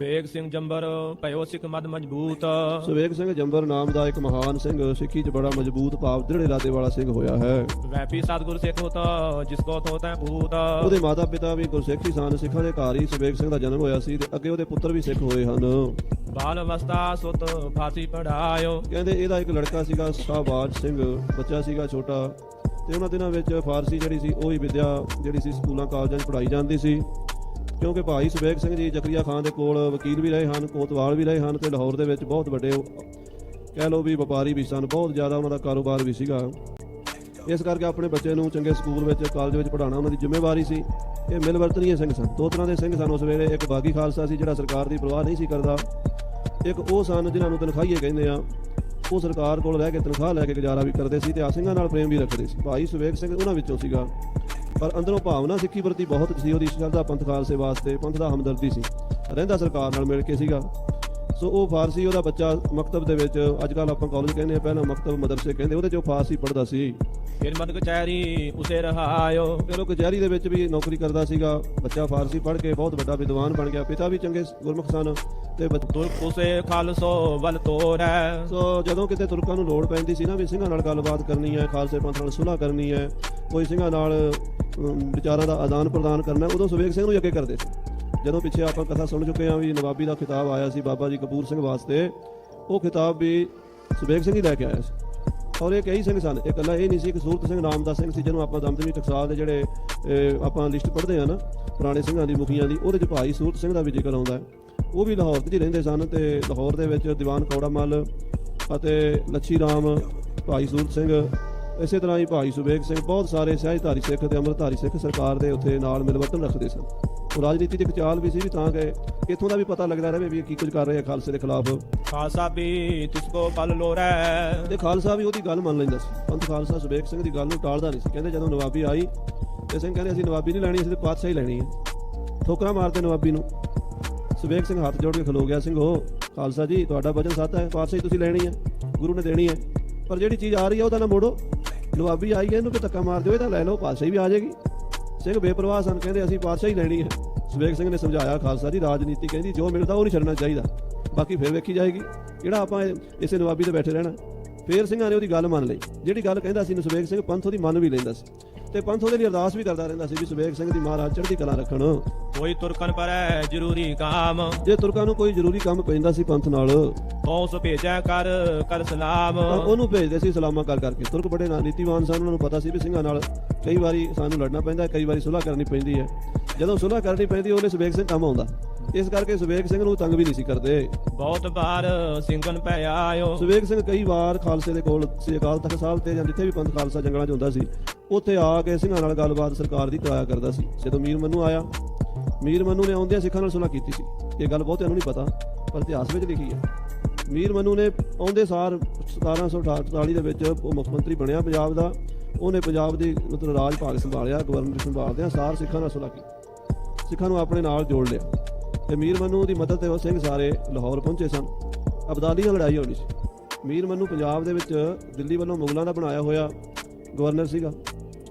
ਵੇਗ ਸਿੰਘ ਜੰਬਰ ਭਇਓ ਸਿੱਖ ਮਦ ਮਜ਼ਬੂਤ। ਸੁਵੇਗ ਸਿੰਘ ਜੰਬਰ ਨਾਮ ਦਾ ਇੱਕ ਮਹਾਨ ਸਿੰਘ ਸਿੱਖੀ 'ਚ ਬੜਾ ਮਜ਼ਬੂਤ ਭਾਵ ਦ੍ਰਿੜ ਇਰਾਦੇ ਵਾਲਾ ਸਿੰਘ ਹੋਇਆ ਹੈ। ਵੈਪੀ ਸਤਗੁਰ ਸਿੱਖ ਹੋਤਾ ਜਿਸ ਕੋ ਥੋਤੈ ਭੂਤ। ਉਹਦੇ ਮਾਤਾ ਪਿਤਾ ਵੀ ਗੁਰਸਿੱਖ ਹੀ ਸਨ ਸਿੱਖਾਂ ਦੇ ਘਰ ਹੀ ਸੁਵੇਗ ਸਿੰਘ ਦਾ ਜਨਮ ਹੋਇਆ ਸੀ ਤੇ ਅੱਗੇ ਉਹਦੇ ਪੁੱਤਰ ਵੀ ਸਿੱਖ ਹੋਏ ਹਨ। ਬਾਲ ਅਵਸਥਾ ਸੁਤ ਫਾਸੀ ਪੜਾਇਓ। ਕਹਿੰਦੇ ਇਹਦਾ ਇੱਕ ਲੜਕਾ ਸੀਗਾ ਸ਼ਾਹਬਾਜ ਸਿੰਘ ਬੱਚਾ ਸੀਗਾ ਛੋਟਾ ਤੇ ਉਹਨਾਂ ਦਿਨਾਂ ਵਿੱਚ ਫਾਰਸੀ ਜਿਹੜੀ ਸੀ ਉਹ ਹੀ ਵਿਦਿਆ ਜਿਹੜੀ ਸੀ ਸਕੂਲਾਂ ਕਾਲਜਾਂ 'ਚ ਪੜ੍ਹਾਈ ਜਾਂਦੀ ਸੀ। ਕਿਉਂਕਿ ਭਾਈ ਸੁਬੇਗ ਸਿੰਘ ਜੀ ਜ਼ਕਰੀਆ ਖਾਨ ਦੇ ਕੋਲ ਵਕੀਲ ਵੀ ਰਹੇ ਹਨ, ਕੋਤਵਾਲ ਵੀ ਰਹੇ ਹਨ ਤੇ ਲਾਹੌਰ ਦੇ ਵਿੱਚ ਬਹੁਤ ਵੱਡੇ ਕਹਿ ਲਓ ਵੀ ਵਪਾਰੀ ਵੀ ਸਨ, ਬਹੁਤ ਜ਼ਿਆਦਾ ਉਹਨਾਂ ਦਾ ਕਾਰੋਬਾਰ ਵੀ ਸੀਗਾ। ਇਸ ਕਰਕੇ ਆਪਣੇ ਬੱਚੇ ਨੂੰ ਚੰਗੇ ਸਕੂਲ ਵਿੱਚ, ਕਾਲਜ ਵਿੱਚ ਪੜ੍ਹਾਉਣਾ ਉਹਨਾਂ ਦੀ ਜ਼ਿੰਮੇਵਾਰੀ ਸੀ। ਇਹ ਮਿਲਵਰਤਨੀਏ ਸਿੰਘ ਸਨ। ਦੋ ਤਰ੍ਹਾਂ ਦੇ ਸਿੰਘ ਸਨ ਉਸ ਵੇਲੇ, ਇੱਕ ਬਾਗੀ ਖਾਲਸਾ ਸੀ ਜਿਹੜਾ ਸਰਕਾਰ ਦੀ ਪਰਵਾਹ ਨਹੀਂ ਸੀ ਕਰਦਾ, ਇੱਕ ਉਹ ਸਨ ਜਿਨ੍ਹਾਂ ਨੂੰ ਤਨਖਾਹੀਏ ਕਹਿੰਦੇ ਆ। ਉਹ ਸਰਕਾਰ ਕੋਲ ਰਹਿ ਕੇ ਤਨਖਾਹ ਲੈ ਕੇ ਗੁਜ਼ਾਰਾ ਵੀ ਕਰਦੇ ਸੀ ਤੇ ਆ ਸਿੰਘਾਂ ਨਾਲ ਪ੍ਰੇਮ ਵੀ ਰੱਖਦੇ ਸੀ। ਭਾਈ ਸੁਵੇਗ ਸਿੰਘ ਉਹਨਾਂ ਵਿੱਚੋਂ ਸੀਗਾ। ਪਰ ਅੰਦਰੋਂ ਭਾਵਨਾ ਸਿੱਖੀ ਪ੍ਰਤੀ ਬਹੁਤ ਸੀ ਉਹਦੀ ਸ਼ਰਧਾ ਪੰਥ ਖਾਲਸੇ ਵਾਸਤੇ ਪੰਥ ਦਾ ਹਮਦਰਦੀ ਸੀ। ਰਹਿੰਦਾ ਸਰਕਾਰ ਨਾਲ ਮਿਲ ਕੇ ਸੀਗਾ। ਸੋ ਉਹ ਫਾਰਸੀ ਉਹਦਾ ਬੱਚਾ ਮਕਤਬ ਦੇ ਵਿੱਚ ਅੱਜ ਕੱਲ ਆਪਾਂ ਕਾਲਜ ਕਹਿੰਦੇ ਆ ਪਹਿਲਾਂ ਮਕਤਬ ਮਦਰਸੇ ਕਹਿੰਦੇ ਉਹਦੇ 'ਚ ਉਹ ਫਾਰਸੀ ਪੜ੍ਹਦਾ ਸੀ। ਫਿਰ ਮਨ ਕਚਹਿਰੀ ਉਸੇ ਰਹਾਇਓ ਫਿਰ ਉਹ ਕਚਹਿਰੀ ਦੇ ਵਿੱਚ ਵੀ ਨੌਕਰੀ ਕਰਦਾ ਸੀਗਾ। ਬੱਚਾ ਫਾਰਸੀ ਪੜ੍ਹ ਕੇ ਬਹੁਤ ਵੱਡਾ ਵਿਦਵਾਨ ਬਣ ਗਿਆ। ਪਿਤਾ ਵੀ ਚੰਗੇ ਗੁਰਮੁਖ ਸਨ ਤੇ ਤੁਰਕ ਉਸੇ ਖਾਲਸੋ ਵਲ ਤੋਰੈ ਸੋ ਜਦੋਂ ਕਿਤੇ ਤੁਰਕਾਂ ਨੂੰ ਲੋੜ ਪੈਂਦੀ ਸੀ ਨਾ ਵੀ ਸਿੰਘਾਂ ਨਾਲ ਗੱਲਬਾਤ ਕਰਨੀ ਹੈ ਖਾਲਸੇ ਪੰਥ ਨਾਲ ਸੁਲ੍ਹਾ ਕਰਨੀ ਹੈ ਕੋਈ ਸਿੰਘਾਂ ਨਾਲ ਵਿਚਾਰਾਂ ਦਾ ਆਦਾਨ ਪ੍ਰਦਾਨ ਕਰਨਾ, ਉਦੋਂ ਸੁਵੇਗ ਸਿੰਘ ਨੂੰ ਹੀ ਅੱਗੇ ਕਰਦੇ ਸੀ। ਜਦੋਂ ਪਿੱਛੇ ਆਪਾਂ ਕਥਾ ਸੁਣ ਚੁੱਕੇ ਹਾਂ ਵੀ ਨਵਾਬੀ ਦਾ ਖਿਤਾਬ ਆਇਆ ਸੀ ਬਾਬਾ ਜੀ ਕਪੂਰ ਸਿੰਘ ਵਾਸਤੇ, ਉਹ ਖਿਤਾਬ ਵੀ ਸੁਵੇਗ ਸਿੰਘ ਹੀ ਲੈ ਕੇ ਆਇਆ ਸੀ। ਔਰ ਇਹ ਕਈ ਸਿੰਘ ਸਨ, ਇਹ ਇਕੱਲਾ ਇਹ ਨਹੀਂ ਸੀ ਕਿ ਸੂਰਤ ਸਿੰਘ ਨਾਮ ਦਾ ਸਿੰਘ ਸੀ, ਜਿਹਨੂੰ ਆਪਾਂ ਦਮਦਮੀ ਟਕਸਾਲ ਦੇ ਜਿਹੜੇ ਆਪਾਂ ਲਿਸਟ ਪੜ੍ਹਦੇ ਆ ਨਾ, ਪੁਰਾਣੇ ਸਿੰਘਾਂ ਦੀ, ਮੁਖੀਆਂ ਦੀ, ਉਹਦੇ 'ਚ ਭਾਈ ਸੂਰਤ ਸਿੰਘ ਦਾ ਵੀ ਜ਼ਿਕਰ ਆਉਂਦਾ ਹੈ। ਉਹ ਵੀ ਲਾਹੌਰ 'ਚ ਹੀ ਰਹਿੰਦੇ ਸਨ ਤੇ ਲਾਹੌਰ ਦੇ ਵਿੱਚ ਦੀਵਾਨ ਕੌੜਾ ਮੱਲ ਅਤੇ ਲੱਛੀ ਰਾਮ ਭਾਈ ਸੂਰਤ ਸਿੰਘ ਇਸੇ ਤਰ੍ਹਾਂ ਹੀ ਭਾਈ ਸੁਬੇਗ ਸਿੰਘ ਬਹੁਤ ਸਾਰੇ ਸਹਿਜਧਾਰੀ ਸਿੱਖ ਤੇ ਅੰਮ੍ਰਿਤਧਾਰੀ ਸਿੱਖ ਸਰਕਾਰ ਦੇ ਉੱਥੇ ਨਾਲ ਮਿਲਵਰਤਨ ਰੱਖਦੇ ਸਨ। ਉਹ ਰਾਜਨੀਤੀ ਦੇ ਇੱਕ ਚਾਲ ਵੀ ਸੀ ਵੀ ਤਾਂ ਕਿ ਇੱਥੋਂ ਦਾ ਵੀ ਪਤਾ ਲੱਗਦਾ ਰਹੇ ਵੀ ਕੀ ਕੁਝ ਕਰ ਰਹੇ ਆ ਖਾਲਸੇ ਦੇ ਖਿਲਾਫ। ਖਾਲਸਾ ਵੀ ਤਿਸ ਕੋ ਪਲ ਲੋਰੈ ਤੇ ਖਾਲਸਾ ਵੀ ਉਹਦੀ ਗੱਲ ਮੰਨ ਲੈਂਦਾ ਸੀ। ਪੰਥ ਖਾਲਸਾ ਸੁਬੇਗ ਸਿੰਘ ਦੀ ਗੱਲ ਨੂੰ ਟਾਲਦਾ ਨਹੀਂ ਸੀ। ਕਹਿੰਦੇ ਜਦੋਂ ਨਵਾਬੀ ਆਈ ਤੇ ਸਿੰਘ ਕਹਿੰਦੇ ਅਸੀਂ ਨਵਾਬੀ ਨਹੀਂ ਲੈਣੀ ਅਸੀਂ ਤੇ ਪਾਤਸ਼ਾਹੀ ਲੈਣੀ ਹੈ। ਠੋਕਰਾਂ ਮਾਰਦੇ ਨਵਾਬੀ ਨੂੰ। ਸੁਬੇਗ ਸਿੰਘ ਹੱਥ ਜੋੜ ਕੇ ਖਲੋ ਗਿਆ ਸਿੰਘ ਉਹ ਖਾਲਸਾ ਜੀ ਤੁਹਾਡਾ ਵਚਨ ਸੱਤ ਹੈ ਪਾਤਸ਼ਾਹੀ ਤੁਸੀਂ ਲੈਣੀ ਹੈ ਗੁਰੂ ਨੇ ਦੇਣੀ ਹੈ। ਪਰ ਜਿਹੜੀ ਚੀਜ਼ ਆ ਰਹੀ ਹੈ ਉਹਦਾ ਨਾ ਮੋੜੋ। ਨਵਾਬੀ ਆਈ ਹੈ, ਇਹਨੂੰ ਕਿ ਧੱਕਾ ਮਾਰ ਦਿਓ ਇਹ ਤਾਂ ਲੈ ਲਓ, ਪਾਤਸ਼ਾਹੀ ਵੀ ਆ ਜਾਏਗੀ। ਸਿੰਘ ਬੇਪਰਵਾਹ ਸਨ, ਕਹਿੰਦੇ ਅਸੀਂ ਪਾਤਸ਼ਾਹੀ ਲੈਣੀ ਹੈ। ਸੁਬੇਗ ਸਿੰਘ ਨੇ ਸਮਝਾਇਆ, ਖਾਲਸਾ ਜੀ, ਰਾਜਨੀਤੀ ਕਹਿੰਦੀ, ਜੋ ਮਿਲਦਾ ਉਹ ਨਹੀਂ ਛੱਡਣਾ ਚਾਹੀਦਾ। ਬਾਕੀ ਫਿਰ ਵੇਖੀ ਜਾਏਗੀ, ਜਿਹੜਾ ਆਪਾਂ ਇਸੇ ਨਵਾਬੀ ਤੇ ਬੈਠੇ ਰਹਿਣਾ। ਫੇਰ ਸਿੰਘਾਂ ਨੇ ਉਹਦੀ ਗੱਲ ਮੰਨ ਲਈ। ਜਿਹੜੀ ਗੱਲ ਕਹਿੰਦਾ ਸੀ ਸੁਬੇਗ ਸਿੰਘ ਪੰਥ ਉਹਦੀ ਮੰਨ ਵੀ ਲੈਂਦਾ ਸੀ। ਤੇ ਪੰਥ ਉਹਦੇ ਲਈ ਅਰਦਾਸ ਵੀ ਕਰਦਾ ਰਹਿੰਦਾ ਸੀ ਵੀ ਸੁਬੇਗ ਸਿੰਘ ਦੀ ਮਹਾਰਾਜ ਚੜ੍ਹਦੀ ਕਲਾ ਰੱਖਣ। ਕੋਈ ਤੁਰਕਨ ਪਰੈ ਜ਼ਰੂਰੀ ਕਾਮ। ਜੇ ਤੁਰਕਾਂ ਨੂੰ ਕੋਈ ਜ਼ਰੂਰੀ ਕੰਮ ਪੈਂਦਾ ਸੀ ਪੰਥ ਨਾਲ ਤੋ ਸੋ ਭੇਜੈ ਕਰ ਕਰ ਸਲਾਮ। ਤਾਂ ਉਹਨੂੰ ਭੇਜਦੇ ਸੀ ਸਲਾਮਾਂ ਕਰ ਕਰਕੇ। ਤੁਰਕ ਬੜੇ ਨਾ ਨੀਤੀਵਾਨ ਸਨ ਉਹਨਾਂ ਨੂੰ ਪਤਾ ਸੀ ਵੀ ਸਿੰਘਾਂ ਨਾਲ ਕਈ ਵਾਰੀ ਸਾਨੂੰ ਲੜਨਾ ਪੈਂਦਾ ਕਈ ਵਾਰੀ ਸੁਲ੍ਹਾ ਕਰਨੀ ਪੈਂਦੀ ਹੈ। ਜਦੋਂ ਸੁਲ੍ਹਾ ਕਰਨੀ ਪੈਂਦੀ ਉਹਨੇ ਸੁਬੇਗ ਸਿੰਘ ਕੰਮ ਆਉਂਦਾ। ਇਸ ਕਰਕੇ ਸੁਬੇਗ ਸਿੰਘ ਨੂੰ ਤੰਗ ਵੀ ਨਹੀਂ ਸੀ ਕਰਦੇ। ਬਹੁਤ ਬਾਰ ਸਿੰਘਨ ਪੈ ਆਇਓ। ਸੁਵੇਗ ਸਿੰਘ ਕਈ ਵਾਰ ਖਾਲਸੇ ਦੇ ਕੋਲ ਸ੍ਰੀ ਅਕਾਲ ਤਖਤ ਸਾਹਿਬ ਤੇ ਜਾਂ ਜਿੱਥੇ ਵੀ ਪੰਥ ਖਾਲਸਾ ਜੰਗਲਾਂ 'ਚ ਹੁੰਦਾ ਸੀ ਉੱਥੇ ਆ ਕੇ ਸਿੰਘਾਂ ਨਾਲ ਗੱਲਬਾਤ ਸਰਕਾਰ ਦੀ ਕਰਾਇਆ ਕਰਦਾ ਸੀ। ਜਦੋਂ ਮੀਰ ਮੰਨੂ ਆਇਆ, ਮੀਰ ਮੰਨੂ ਨੇ ਆਉਂਦਿਆਂ ਸਿੱਖਾਂ ਨਾਲ ਸੁਲ੍ਹਾ ਕੀਤੀ ਸੀ। ਇਹ ਗੱਲ ਬਹੁਤਿਆਂ ਨੂੰ ਨਹੀਂ ਪਤਾ, ਪਰ ਇਤਿਹਾਸ ਵਿੱਚ ਲਿਖੀ ਹੈ। ਮੀਰ ਮੰਨੂ ਨੇ ਆਉਂਦੇ ਸਾਰ 1748 ਦੇ ਵਿੱਚ ਉਹ ਮੁੱਖ ਮੰਤਰੀ ਬਣਿਆ ਪੰਜਾਬ ਦਾ। ਉਹਨੇ ਪੰਜਾਬ ਦੀ ਮਤਲਬ ਰਾਜ ਭਾਗ ਸੰਭਾਲਿਆ ਗਵਰਨਰ ਸੰਭਾਲਦਿਆਂ ਸਾਰ ਸਿੱਖਾਂ ਨਾਲ ਸੁਲ੍ਹਾ ਕੀਤੀ। ਸਿੱਖਾਂ ਨੂੰ ਆਪਣੇ ਨਾਲ ਜੋੜ ਲਿਆ। ਤੇ ਮੀਰ ਮੰਨੂ ਦੀ ਮਦਦ ਤੇ ਉਹ ਸਿੰਘ ਸਾਰੇ ਲਾਹੌਰ ਪਹੁੰਚੇ ਸਨ। ਅਬਦਾਲੀ ਨਾਲ ਲੜਾਈ ਹੋਣੀ ਸੀ। ਮੀਰ ਮੰਨੂ ਪੰਜਾਬ ਦੇ ਵਿੱਚ ਦਿੱਲੀ ਵੱਲੋਂ ਮੁਗਲਾਂ ਦਾ ਬਣਾਇਆ ਹੋਇਆ ਗਵਰਨਰ ਸੀਗਾ।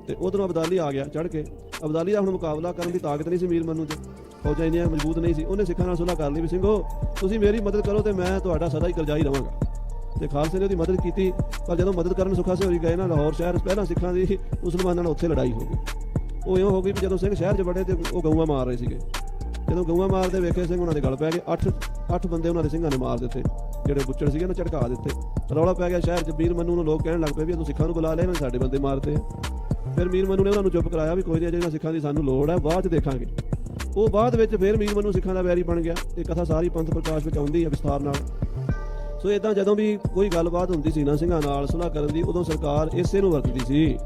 ਤੇ ਉਧਰੋਂ ਅਬਦਾਲੀ ਆ ਗਿਆ ਚੜ ਕੇ। ਅਬਦਾਲੀ ਦਾ ਹੁਣ ਮੁਕਾਬਲਾ ਕਰਨ ਦੀ ਤਾਕਤ ਨਹੀਂ ਸੀ ਮੀਰ ਮੰਨੂ 'ਚ। ਫੌਜਾਂ ਇੰਨੀਆਂ ਮਜ਼ਬੂਤ ਨਹੀਂ ਸੀ। ਉਹਨੇ ਸਿੱਖਾਂ ਨਾਲ ਸੁਲ੍ਹਾ ਕਰ ਲਈ ਵੀ ਸਿੰਘੋ ਤੁਸੀਂ ਮੇਰੀ ਮਦਦ ਕਰੋ ਤੇ ਮੈਂ ਤੁਹਾਡਾ ਸਦਾ ਹੀ ਕਰਜ਼ਾਈ ਰਵਾਂਗਾ ਤੇ ਖਾਲਸੇ ਨੇ ਉਹਦੀ ਮਦਦ ਕੀਤੀ, ਪਰ ਜਦੋਂ ਮਦਦ ਕਰਨ ਸੁੱਖਾ ਸਿੰਘ ਗਏ ਨਾ ਲਾਹੌਰ ਸ਼ਹਿਰ, ਪਹਿਲਾਂ ਸਿੱਖਾਂ ਦੀ ਮੁਸਲਮਾਨਾਂ ਨਾਲ ਉੱਥੇ ਲੜਾਈ ਹੋ ਗਈ। ਉਹ ਇਉਂ ਹੋ ਗਈ ਵੀ ਜਦੋਂ ਸਿੰਘ ਸ਼ਹਿਰ 'ਚ ਵੜੇ ਤੇ ਉਹ ਗਊਆਂ ਮਾਰ ਰਹੇ ਸੀਗੇ। ਜਦੋਂ ਗਊਆਂ ਮਾਰਦੇ ਵੇਖੇ ਸਿੰਘ ਉਹਨਾਂ ਦੇ ਗਲ ਪੈ ਗਏ। 8 8 ਬੰਦੇ ਉਹਨਾਂ ਦੇ ਸਿੰਘਾਂ ਨੇ ਮਾਰ ਦਿੱਤੇ। ਜਿਹੜੇ ਬੁੱਚੜ ਸੀਗੇ ਨਾ ਝਟਕਾ ਦਿੱਤੇ। ਰੌਲਾ ਪੈ ਗਿਆ ਸ਼ਹਿਰ 'ਚ। ਮੀਰ ਮੰਨੂ ਨੂੰ ਲੋਕ ਕਹਿਣ ਲੱਗ ਪਏ ਵੀ ਤੂੰ ਸਿੱਖਾਂ ਨੂੰ ਬੁਲਾ ਲੈ ਇਹਨਾਂ ਸਾਡੇ ਬੰਦੇ ਮਾਰਤੇ ਆ। ਫਿਰ ਮੀਰ ਮੰਨੂ ਨੇ ਉਹਨਾਂ ਨੂੰ ਚੁੱਪ ਕਰਾਇਆ ਵੀ ਕੋਈ ਨਹੀਂ ਜਿਹੜਾ ਸਿੱਖਾਂ ਦੀ ਸਾਨੂੰ ਲੋੜ ਹੈ ਬਾਅਦ 'ਚ ਦੇਖਾਂਗੇ। ਉਹ ਬਾਅਦ ਵਿੱਚ ਫਿਰ ਮੀਰ ਮੰਨੂ ਸਿੱਖਾਂ ਦਾ ਵੈਰੀ ਬਣ ਗਿਆ। ਇਹ ਕਥਾ ਸਾਰੀ ਪੰਥ ਪ੍ਰਕਾਸ਼ ਵਿੱਚ ਆਉਂਦੀ ਹੈ ਵਿਸਥਾਰ ਨਾਲ। ਸੋ ਇਦਾਂ ਜਦੋਂ ਵੀ ਕੋਈ ਗੱਲਬਾਤ ਹੁੰਦੀ ਸੀ ਨਾ ਸਿੰਘਾਂ ਨਾਲ ਸੁਲ੍ਹਾ ਕਰਨ ਦੀ ਉਦੋਂ ਸਰਕਾਰ ਇਸੇ ਨੂੰ ਵਰਤਦੀ ਸੀ।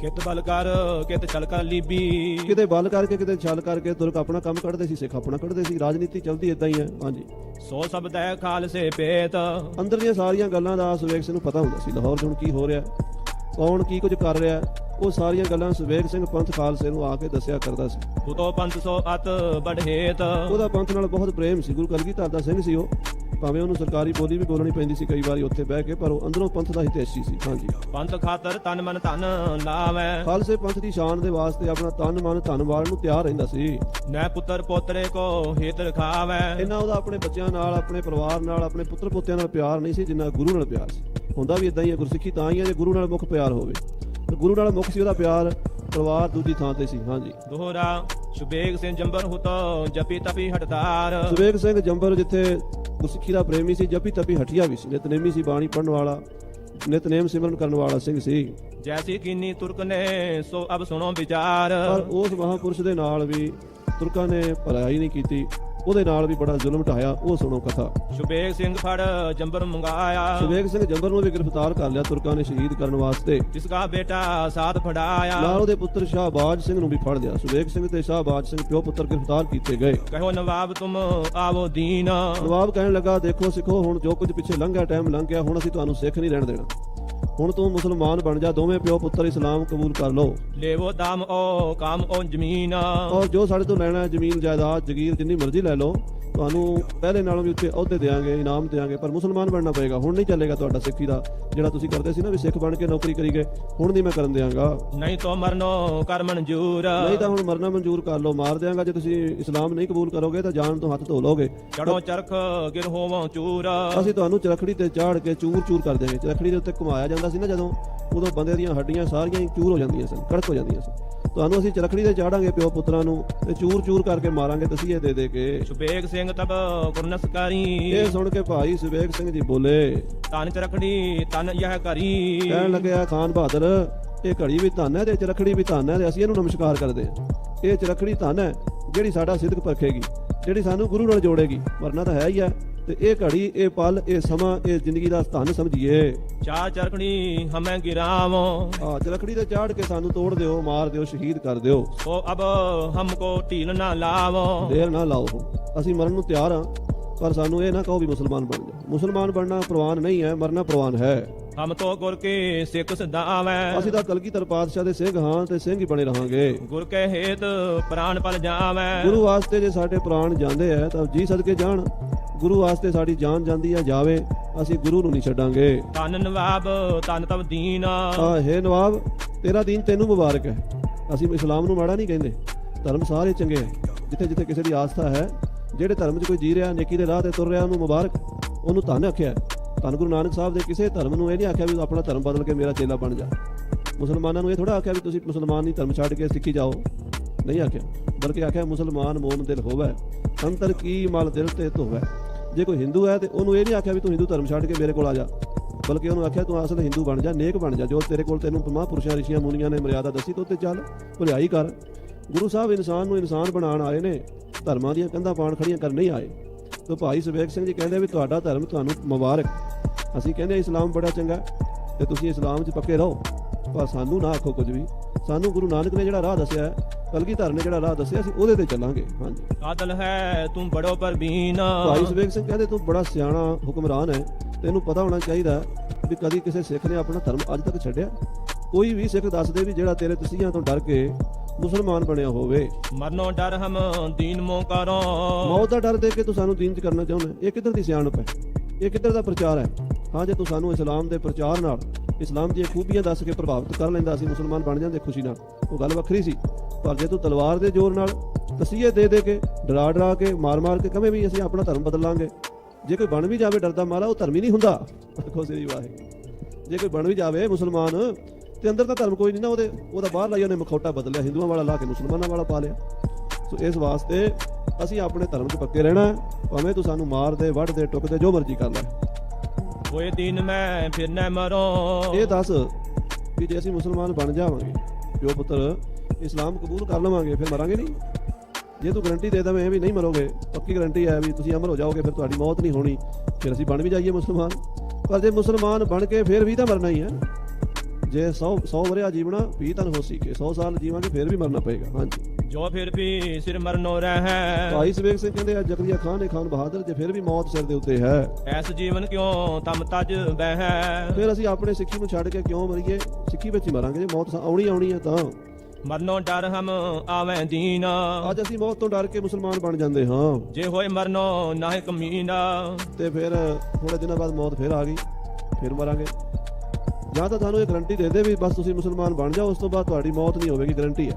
ਕਿਤ ਬਲ ਕਰ ਕਿਤ ਛਲ ਕਰ ਲੀਬੀ। ਕਿਤੇ ਬਲ ਕਰਕੇ ਕਿਤੇ ਛਲ ਕਰਕੇ ਤੁਰਕ ਆਪਣਾ ਕੰਮ ਕੱਢਦੇ ਸੀ ਸਿੱਖ ਆਪਣਾ ਕੱਢਦੇ ਸੀ। ਰਾਜਨੀਤੀ ਚੱਲਦੀ ਇਦਾਂ ਹੀ ਹੈ ਹਾਂਜੀ। ਸੋ ਸਭ ਦੈ ਖਾਲਸੇ ਪੇਤ ਅੰਦਰ ਦੀਆਂ ਸਾਰੀਆਂ ਗੱਲਾਂ ਦਾ ਸਿੰਘ ਨੂੰ ਪਤਾ ਹੁੰਦਾ ਸੀ ਲਾਹੌਰ 'ਚ ਹੁਣ ਕੀ ਹੋ ਰਿਹਾ। ਕੌਣ ਕੀ ਕੁਝ ਕਰ ਰਿਹਾ ਉਹ ਸਾਰੀਆਂ ਗੱਲਾਂ ਸੁਵੇਗ ਸਿੰਘ ਪੰਥ ਖਾਲਸੇ ਨੂੰ ਆ ਕੇ ਦੱਸਿਆ ਕਰਦਾ ਸੀ। ਉਤੋ ਪੰਥ ਸੋ ਅਤ ਬੜਹੇਤ ਉਹਦਾ ਪੰਥ ਨਾਲ ਬਹੁਤ ਪ੍ਰੇਮ ਸੀ ਗੁਰੂ ਕਲਗੀਧਰ ਦਾ ਸਿੰਘ ਸੀ ਉਹ। ਭਾਵੇਂ ਉਹਨੂੰ ਸਰਕਾਰੀ ਬੋਲੀ ਵੀ ਬੋਲਣੀ ਪੈਂਦੀ ਸੀ ਕਈ ਵਾਰੀ ਉੱਥੇ ਬਹਿ ਕੇ ਪਰ ਉਹ ਅੰਦਰੋਂ ਪੰਥ ਦਾ ਹਿਤੈਸ਼ੀ ਸੀ। ਹਾਂਜੀ। ਪੰਥ ਖਾਤਰ ਤਨ ਮਨ ਧਨ ਲਾਵੈ। ਖਾਲਸੇ ਪੰਥ ਦੀ ਸ਼ਾਨ ਦੇ ਵਾਸਤੇ ਆਪਣਾ ਤਨ ਮਨ ਧਨ ਵਾਲਣ ਨੂੰ ਤਿਆਰ ਰਹਿੰਦਾ ਸੀ। ਨੈ ਪੁੱਤਰ ਪੋਤਰੇ ਕੋ ਹਿਤ ਰਖਾਵੈ। ਇੰਨਾ ਉਹਦਾ ਆਪਣੇ ਬੱਚਿਆਂ ਨਾਲ ਆਪਣੇ ਪਰਿਵਾਰ ਨਾਲ ਆਪਣੇ ਪੁੱਤਰ ਪੋਤਿਆਂ ਨਾਲ ਪਿਆਰ ਨਹੀਂ ਸੀ ਜਿੰਨਾ ਗੁਰੂ ਨਾਲ ਪਿਆਰ ਸੀ। ਹੁੰਦਾ ਵੀ ਇਦਾਂ ਹੀ ਹੈ ਗੁਰਸਿੱਖੀ ਤਾਂ ਹੀ ਹੈ ਜੇ ਗੁਰੂ ਨਾਲ ਮੁੱਖ ਪਿਆਰ ਹੋਵੇ। ਤੇ ਗੁਰੂ ਨਾਲ ਮੁੱਖ ਸੀ ਉਹਦਾ ਪਿਆਰ। ਪਰਿਵਾਰ ਦੂਜੀ ਥਾਂ ਤੇ ਸੀ ਹਾਂਜੀ। ਦੋਹਰਾ ਸੁਬੇਗ ਸਿੰਘ ਜੰਬਰ ਹੁਤੋ ਜਪੀ ਤਪੀ ਹਟਦਾਰ। ਸੁਵੇਗ ਸਿੰਘ ਜੰਬਰ ਜਿੱਥੇ ਗੁਰਸਿੱਖੀ ਦਾ ਪ੍ਰੇਮੀ ਸੀ ਜਪੀ ਤਪੀ ਹਟਿਆ ਵੀ ਸੀ ਨਿਤਨੇਮੀ ਸੀ ਬਾਣੀ ਪੜਨ ਵਾਲਾ ਨਿਤਨੇਮ ਸਿਮਰਨ ਕਰਨ ਵਾਲਾ ਸਿੰਘ ਸੀ। ਜੈਸੀ ਕੀਨੀ ਤੁਰਕ ਨੇ ਸੋ ਅਬ ਸੁਣੋ ਵਿਚਾਰ। ਪਰ ਉਸ ਮਹਾਪੁਰਸ਼ ਦੇ ਨਾਲ ਵੀ ਤੁਰਕਾਂ ਨੇ ਭਲਾਈ ਨਹੀਂ ਕੀਤੀ। ਉਹਦੇ ਨਾਲ ਵੀ ਬੜਾ ਜ਼ੁਲਮ ਢਾਇਆ ਉਹ ਸੁਣੋ ਕਥਾ। ਸੁਬੇਗ ਸਿੰਘ ਫੜ ਜੰਬਰ ਮੰਗਾਇਆ। ਸੁਵੇਗ ਸਿੰਘ ਜੰਬਰ ਨੂੰ ਵੀ ਗ੍ਰਿਫਤਾਰ ਕਰ ਲਿਆ ਤੁਰਕਾਂ ਨੇ ਸ਼ਹੀਦ ਕਰਨ ਵਾਸਤੇ। ਜਿਸ ਦਾ ਬੇਟਾ ਸਾਥ ਫੜਾਇਆ। ਨਾਲ ਉਹਦੇ ਪੁੱਤਰ ਸ਼ਾਹਬਾਜ ਸਿੰਘ ਨੂੰ ਵੀ ਫੜ ਲਿਆ। ਸੁਵੇਗ ਸਿੰਘ ਤੇ ਸ਼ਾਹਬਾਜ ਸਿੰਘ ਪਿਓ ਪੁੱਤਰ ਗ੍ਰਿਫਤਾਰ ਕੀਤੇ ਗਏ। ਕਹੋ ਨਵਾਬ ਤੁਮ ਆਵੋ ਦੀਨ। ਨਵਾਬ ਕਹਿਣ ਲੱਗਾ ਦੇਖੋ ਸਿੱਖੋ ਹੁਣ ਜੋ ਕੁਝ ਪਿੱਛੇ ਲੰਘਿਆ ਟਾਈਮ ਲੰਘ ਗਿਆ ਹੁਣ ਅਸੀਂ ਤੁਹਾਨੂੰ ਸਿੱਖ ਨਹੀਂ ਰਹਿਣ ਦੇਣਾ। ਹੁਣ ਤੂੰ ਮੁਸਲਮਾਨ ਬਣ ਜਾ ਦੋਵੇਂ ਪਿਓ ਪੁੱਤਰ ਇਸਲਾਮ ਕਬੂਲ ਕਰ ਲਓ। ਲੇਵੋ ਦਾਮ ਓ ਕਾਮ ਓ ਜ਼ਮੀਨ। ਔਰ ਜੋ ਸਾਡੇ ਤੋਂ ਲੈਣਾ ਹੈ ਜ਼ਮੀਨ ਜਾਇਦਾਦ ਜ਼ਗੀਰ ਜਿੰਨੀ ਮਰਜ਼ੀ ਲੈ ਲਓ। ਤੁਹਾਨੂੰ ਪਹਿਲੇ ਨਾਲੋਂ ਵੀ ਉੱਤੇ ਅਹੁਦੇ ਦੇਾਂਗੇ ਇਨਾਮ ਦੇਾਂਗੇ ਪਰ ਮੁਸਲਮਾਨ ਬਣਨਾ ਪਏਗਾ। ਹੁਣ ਨਹੀਂ ਚੱਲੇਗਾ ਤੁਹਾਡਾ ਸਿੱਖੀ ਦਾ ਜਿਹੜਾ ਤੁਸੀਂ ਕਰਦੇ ਸੀ ਨਾ ਵੀ ਸਿੱਖ ਬਣ ਕੇ ਨੌਕਰੀ ਕਰੀ ਗਏ ਹੁਣ ਨਹੀਂ ਮੈਂ ਕਰਨ ਦਿਆਂਗਾ। ਨਹੀਂ ਤੋ ਮਰਨੋ ਕਰ ਮਨਜੂਰ। ਨਹੀਂ ਤਾਂ ਹੁਣ ਮਰਨਾ ਮਨਜ਼ੂਰ ਕਰ ਲਓ ਮਾਰ ਦਿਆਂਗਾ। ਜੇ ਤੁਸੀਂ ਇਸਲਾਮ ਨਹੀਂ ਕਬੂਲ ਕਰੋਗੇ ਤਾਂ ਜਾਨ ਤੋਂ ਹੱਥ ਧੋ ਲੋਗੇ ਚੜੋ ਚਰਖ ਗਿਰ ਹੋਵੋ ਚੂਰ। ਅਸੀਂ ਤੁਹਾਨੂੰ ਚਰਖੜੀ ਤੇ ਚਾੜ ਕੇ ਚੂਰ ਚੂਰ ਕਰ ਦੇਵਾਂਗੇ ਚਰਖੜੀ ਦੇ ਉੱਤੇ ਘੁਮਾਇਆ ਜਾਂਦਾ ਸੀ ਨਾ ਜਦੋਂ ਉਦੋਂ ਬੰਦੇ ਦੀਆਂ ਹੱਡੀਆਂ ਸਾਰੀਆਂ ਹੀ ਚੂਰ ਹੋ ਜਾਂਦੀਆਂ ਸਨ ਕੜਕ ਹੋ ਜਾਂਦੀਆਂ ਸਨ। ਤੁਹਾਨੂੰ ਅਸੀਂ ਚਰਖੜੀ ਤੇ ਚਾੜਾਂਗੇ ਪਿਓ ਪੁੱਤਰਾਂ ਨੂੰ ਤੇ ਚੂਰ ਚੂਰ ਕਰਕੇ ਮਾਰਾਂਗੇ ਤਸੀਹੇ ਦੇ ਦੇ ਕੇ। ਸੁਬੇਗ ਸਿੰਘ ਤਬ ਗੁਰਨਸਕਾਰੀ। ਇਹ ਸੁਣ ਕੇ ਭਾਈ ਸੁਬੇਗ ਸਿੰਘ ਜੀ ਬੋਲੇ। ਤਨ ਚਰਖੜੀ ਤਨ ਯਹ ਕਰੀ। ਕਹਿਣ ਲੱਗਿਆ ਖਾਨ ਬਹਾਦਰ ਇਹ ਘੜੀ ਵੀ ਧੰਨ ਹੈ ਤੇ ਚਰਖੜੀ ਵੀ ਧੰਨ ਹੈ ਤੇ ਅਸੀਂ ਇਹਨੂੰ ਨਮਸਕਾਰ ਕਰਦੇ ਹਾਂ। ਇਹ ਚਰਖੜੀ ਧੰਨ ਹੈ ਜਿਹੜੀ ਸਾਡਾ ਸਿੱਧਕ ਪਰਖੇਗੀ ਜਿਹੜੀ ਸਾਨੂੰ ਗੁਰੂ ਨਾਲ ਜੋੜੇਗੀ ਵਰਨਾ ਤਾਂ ਹੈ ਹੀ ਹੈ। ਤੇ ਇਹ ਘੜੀ ਇਹ ਪਲ ਇਹ ਸਮਾਂ ਇਹ ਜ਼ਿੰਦਗੀ ਦਾ ਧੰਨ ਸਮਝੀਏ। ਚਾ ਚਰਖੜੀ ਹਮੇ ਗਿਰਾਵੋ। ਆ ਚਰਖੜੀ ਤੇ ਚਾੜ ਕੇ ਸਾਨੂੰ ਤੋੜ ਦਿਓ ਮਾਰ ਦਿਓ ਸ਼ਹੀਦ ਕਰ ਦਿਓ। ਸੋ ਅਬ ਹਮਕੋ ਢੀਲ ਨਾ ਲਾਵੋ। ਦੇਰ ਨਾ ਲਾਓ। ਅਸੀਂ ਮਰਨ ਨੂੰ ਤਿਆਰ ਹਾਂ ਪਰ ਸਾਨੂੰ ਇਹ ਨਾ ਕਹੋ ਵੀ ਮੁਸਲਮਾਨ ਬਣ ਜਾ ਮੁਸਲਮਾਨ ਬਣਨਾ ਪ੍ਰਵਾਨ ਨਹੀਂ ਹੈ ਮਰਨਾ ਪ੍ਰਵਾਨ ਹੈ। ਹਮ ਤੋ ਗੁਰ ਕੇ ਸਿੱਖ ਸਦਾਵੈ ਅਸੀਂ ਤਾਂ ਕਲਗੀਧਰ ਪਾਤਸ਼ਾਹ ਦੇ ਸਿੰਘ ਹਾਂ ਤੇ ਸਿੰਘ ਹੀ ਬਣੇ ਰਹਾਂਗੇ। ਗੁਰ ਕੇ ਹੇਤ ਪ੍ਰਾਨ ਪਲ ਜਾਵੈ। ਗੁਰੂ ਵਾਸਤੇ ਜੇ ਸਾਡੇ ਪ੍ਰਾਣ ਜਾਂਦੇ ਆ ਤਾਂ ਜੀ ਸਦਕੇ ਜਾਣ। ਗੁਰੂ ਵਾਸਤੇ ਸਾਡੀ ਜਾਨ ਜਾਂਦੀ ਆ ਜਾਵੇ ਅਸੀਂ ਗੁਰੂ ਨੂੰ ਨਹੀਂ ਛੱਡਾਂਗੇ। ਤਨ ਨਵਾਬ ਤਨ ਤਬ ਦੀਨ। ਆ ਹੈ ਨਵਾਬ ਤੇਰਾ ਦੀਨ ਤੈਨੂੰ ਮੁਬਾਰਕ ਹੈ। ਅਸੀਂ ਇਸਲਾਮ ਨੂੰ ਮਾੜਾ ਨਹੀਂ ਕਹਿੰਦੇ। ਧਰਮ ਸਾਰੇ ਚੰਗੇ ਹੈ। ਜਿੱਥੇ ਜਿੱਥੇ ਕਿਸੇ ਦੀ ਆਸਥਾ ਹੈ ਜਿਹੜੇ ਧਰਮ 'ਚ ਕੋਈ ਜੀ ਰਿਹਾ ਨੇਕੀ ਦੇ ਰਾਹ ਤੇ ਤੁਰ ਰਿਹਾ ਉਹਨੂੰ ਮੁਬਾਰਕ ਉਹਨੂੰ ਧੰਨ ਆਖਿਆ ਧੰਨ ਗੁਰੂ ਨਾਨਕ ਸਾਹਿਬ ਦੇ ਕਿਸੇ ਧਰਮ ਨੂੰ ਇਹ ਨਹੀਂ ਆਖਿਆ ਵੀ ਤੂੰ ਆਪਣਾ ਧਰਮ ਬਦਲ ਕੇ ਮੇਰਾ ਚੇਲਾ ਬਣ ਜਾ। ਮੁਸਲਮਾਨਾਂ ਨੂੰ ਇਹ ਥੋੜਾ ਆਖਿਆ ਵੀ ਤੁਸੀਂ ਮੁਸਲਮਾਨ ਨਹੀਂ ਧਰਮ ਛੱਡ ਕੇ ਸਿੱਖੀ ਜਾਓ। ਨਹੀਂ ਆਖਿਆ। ਬਲਕਿ ਆਖਿਆ ਮੁਸਲਮਾਨ ਮੋਨ ਦਿਲ ਹੋਵੇ ਅੰਤਰ ਕੀ ਮਲ ਦਿਲ ਤੇ ਧੋਵੇ। ਜੇ ਕੋਈ ਹਿੰਦੂ ਹੈ ਤੇ ਉਹਨੂੰ ਇਹ ਨਹੀਂ ਆਖਿਆ ਵੀ ਤੂੰ ਹਿੰਦੂ ਧਰਮ ਛੱਡ ਕੇ ਮੇਰੇ ਕੋਲ ਆ ਜਾ। ਬਲਕਿ ਉਹਨੂੰ ਆਖਿਆ ਤੂੰ ਅਸਲ ਹਿੰਦੂ ਬਣ ਜਾ, ਨੇਕ ਬਣ ਜਾ। ਜੋ ਤੇਰੇ ਕੋਲ ਤੈਨੂੰ ਮਹਾਂਪੁਰਸ਼ਾਂ ਰਿਸ਼ੀਆਂ, ਮੁਨੀਆਂ ਨੇ ਮਰਿਆਦਾ ਦੱਸੀ ਤੂੰ ਤੇ ਚੱਲ, ਭਲਾਈ ਕਰ। ਗੁਰੂ ਸਾਹਿਬ ਇਨਸਾਨ ਨੂੰ ਇਨਸਾਨ ਬਣਾਉਣ ਆਏ ਨੇ, ਧਰਮਾਂ ਦੀਆਂ ਕੰਧਾਂ ਪਾਣ ਖੜੀਆਂ ਕਰਨ ਨਹੀਂ ਆਏ। ਤੋ ਭਾਈ ਸੁਬੇਗ ਸਿੰਘ ਜੀ ਕਹਿੰਦੇ ਵੀ ਤੁਹਾਡਾ ਧਰਮ ਤੁਹਾਨੂੰ ਮੁਬਾਰਕ। ਅਸੀਂ ਕਹਿੰਦੇ ਇਸਲਾਮ ਬੜਾ ਚੰਗਾ ਤੇ ਤੁਸੀਂ ਇਸਲਾਮ 'ਚ ਪੱਕੇ ਰਹੋ। ਪਰ ਸਾਨੂੰ ਨਾ ਆਖੋ ਕੁਝ ਵੀ। ਸਾਨੂੰ ਗੁਰੂ ਨਾਨਕ ਨੇ ਜਿਹੜਾ ਰਾਹ ਦੱਸਿਆ ਕਲਗੀਧਰ ਨੇ ਜਿਹੜਾ ਰਾਹ ਦੱਸਿਆ ਅਸੀਂ ਉਹਦੇ ਤੇ ਚੱਲਾਂਗੇ। ਹਾਂਜੀ। ਕਾਤਲ ਹੈ ਤੂੰ ਬੜੋ ਪਰਬੀਨ ਭਾਈ ਸੁਬੇਗ ਸਿੰਘ ਕਹਿੰਦੇ ਤੂੰ ਬੜਾ ਸਿਆਣਾ ਹੁਕਮਰਾਨ ਹੈ। ਤੈਨੂੰ ਪਤਾ ਹੋਣਾ ਚਾਹੀਦਾ ਵੀ ਕਦੀ ਕਿਸੇ ਸਿੱਖ ਨੇ ਆਪਣਾ ਧਰਮ ਅੱਜ ਤੱਕ ਛੱਡਿਆ। ਕੋਈ ਵੀ ਸਿੱਖ ਦੱਸ ਦੇ ਵੀ ਜਿਹੜਾ ਤੇਰੇ ਤਸੀਹਾਂ ਤੋਂ ਡਰ ਕੇ ਮੁਸਲਮਾਨ ਬਣਿਆ ਹੋਵੇ। ਮਰਨੋ ਡਰ ਹਮ ਦੀਨ ਮੋ ਕਰੋ। ਮੌਤ ਦਾ ਡਰ ਦੇ ਕੇ ਤੂੰ ਸਾਨੂੰ ਦੀਨ ਚ ਕਰਨਾ ਚਾਹੁੰਦਾ। ਇਹ ਕਿੱਧਰ ਦੀ ਸਿਆਣਪ ਹੈ? ਇਹ ਕਿੱਧਰ ਦਾ ਪ੍ਰਚਾਰ ਹੈ? ਹਾਂ ਜੇ ਤੂੰ ਸਾਨੂੰ ਇਸਲਾਮ ਦੇ ਪ੍ਰਚਾਰ ਨਾਲ ਇਸਲਾਮ ਦੀਆਂ ਖੂਬੀਆਂ ਦੱਸ ਕੇ ਪ੍ਰਭਾਵਿਤ ਕਰ ਲੈਂਦਾ ਸੀ ਮੁਸਲਮਾਨ ਬਣ ਜਾਂਦੇ ਖੁਸ਼ੀ ਨਾਲ। ਉਹ ਗੱਲ ਵੱਖਰੀ ਸੀ। ਪਰ ਜੇ ਤੂੰ ਤਲਵਾਰ ਦੇ ਜ਼ੋਰ ਨਾਲ ਤਸੀਹੇ ਦੇ ਦੇ ਕੇ ਡਰਾ ਡਰਾ ਕੇ ਮਾਰ ਮਾਰ ਕੇ ਕਵੇਂ ਵੀ ਅਸੀਂ ਆਪਣਾ ਧਰਮ ਬਦਲ ਲਾਂਗੇ ਜੇ ਕੋਈ ਬਣ ਵੀ ਜਾਵੇ ਡਰਦਾ ਮਾਰਾ ਉਹ ਧਰਮੀ ਨਹੀਂ ਹੁੰਦਾ। ਆਖੋ ਸ੍ਰੀ ਵਾਹਿਗੁਰੂ। ਜੇ ਕੋਈ ਬਣ ਵੀ ਜਾਵੇ ਮੁਸਲਮਾਨ ਤੇ ਅੰਦਰ ਤਾਂ ਧਰਮ ਕੋਈ ਨਹੀਂ ਨਾ ਉਹਦੇ ਉਹਦਾ ਬਾਹਰ ਲਾਈ ਉਹਨੇ ਮਖੌਟਾ ਬਦਲਿਆ ਹਿੰਦੂਆਂ ਵਾਲਾ ਲਾ ਕੇ ਮੁਸਲਮਾਨਾਂ ਵਾਲਾ ਪਾ ਲਿਆ। ਸੋ ਇਸ ਵਾਸਤੇ ਅਸੀਂ ਆਪਣੇ ਧਰਮ 'ਚ ਪੱਕੇ ਰਹਿਣਾ ਹੈ। ਭਾਵੇਂ ਤੂੰ ਸਾਨੂੰ ਮਾਰ ਦੇ ਵੱਢ ਦੇ ਟੁੱਕ ਦੇ ਜੋ ਮਰਜ਼ੀ ਕਰ ਲੈ। ਹੋਏ ਦੀਨ ਮੈਂ ਫਿਰ ਨਾ ਮਰੋ। ਇਹ ਦੱਸ ਵੀ ਜੇ ਅਸੀਂ ਮੁਸਲਮਾਨ ਬਣ ਜਾਵਾਂਗੇ ਪਿਓ ਪੁੱਤਰ ਇਸਲਾਮ ਕਬੂਲ ਕਰ ਲਵਾਂਗੇ ਫਿਰ ਮਰਾਂਗੇ ਨਹੀਂ। ਜੇ ਤੂੰ ਗਰੰਟੀ ਦੇ ਦਵੇਂ ਵੀ ਨਹੀਂ ਮਰੋਗੇ। ਪੱਕੀ ਗਰੰਟੀ ਹੈ ਵੀ ਤੁਸੀਂ ਅਮਰ ਹੋ ਜਾਓਗੇ ਫਿਰ ਤੁਹਾਡੀ ਮੌਤ ਨਹੀਂ ਹੋਣੀ। ਫਿਰ ਅਸੀਂ ਬਣ ਵੀ ਜਾਈਏ ਮੁਸਲਮਾਨ। ਪਰ ਜੇ ਮੁਸਲਮਾਨ ਬਣ ਕੇ ਫਿਰ ਵੀ ਤਾਂ ਮਰਨਾ ਹੀ ਹੈ। ਜੇ 100 100 ਵਰਿਆ ਜੀਵਣਾ ਵੀ ਤਾਂ ਹੋ ਸੀ ਕਿ 100 ਸਾਲ ਜੀਵਾਂਗੇ ਫਿਰ ਵੀ ਮਰਨਾ ਪਏਗਾ। ਹਾਂਜੀ। ਜੋ ਫਿਰ ਵੀ ਸਿਰ ਮਰਨੋ ਰਹਿ ਭਾਈ ਸਵੇਗ ਸਿੰਘ ਕਹਿੰਦੇ ਆ ਜ਼ਕਰੀਆ ਖਾਨ ਨੇ ਖਾਨ ਬਹਾਦਰ ਜੇ ਫਿਰ ਵੀ ਮੌਤ ਸਿਰ ਦੇ ਉੱਤੇ ਹੈ। ਐਸ ਜੀਵਨ ਕਿਉਂ ਤਮ ਤਜ ਬਹਿ ਫਿਰ ਅਸੀਂ ਆਪਣੇ ਸਿੱਖੀ ਨੂੰ ਛੱਡ ਕੇ ਕਿਉਂ ਮਰੀਏ? ਸਿੱਖੀ ਵਿੱਚ ਹੀ ਮਰਾਂਗੇ। ਜੇ ਮੌਤ ਆਉਣੀ ਆਉਣੀ ਹੈ ਤਾਂ। ਮਰਨੋਂ ਡਰ ਹਮ ਆਵੇਂ ਦੀਨ। ਅੱਜ ਅਸੀਂ ਮੌਤ ਤੋਂ ਡਰ ਕੇ ਮੁਸਲਮਾਨ ਬਣ ਜਾਂਦੇ ਹਾਂ। ਜੇ ਹੋਏ ਮਰਨੋਂ ਨਾਹੀ ਕਮੀਨਾ ਤੇ ਫਿਰ ਥੋੜੇ ਦਿਨਾਂ ਬਾਅਦ ਮੌਤ ਫਿਰ ਆ ਗਈ ਫਿਰ ਮਰਾਂਗੇ। ਜਾਂ ਤਾਂ ਤੁਹਾਨੂੰ ਇਹ ਗਰੰਟੀ ਦੇ ਦੇ ਵੀ ਬਸ ਤੁਸੀਂ ਮੁਸਲਮਾਨ ਬਣ ਜਾਓ ਉਸ ਤੋਂ ਬਾਅਦ ਤੁਹਾਡੀ ਮੌਤ ਨਹੀਂ ਹੋਵੇਗੀ ਗਰੰਟੀ ਹੈ।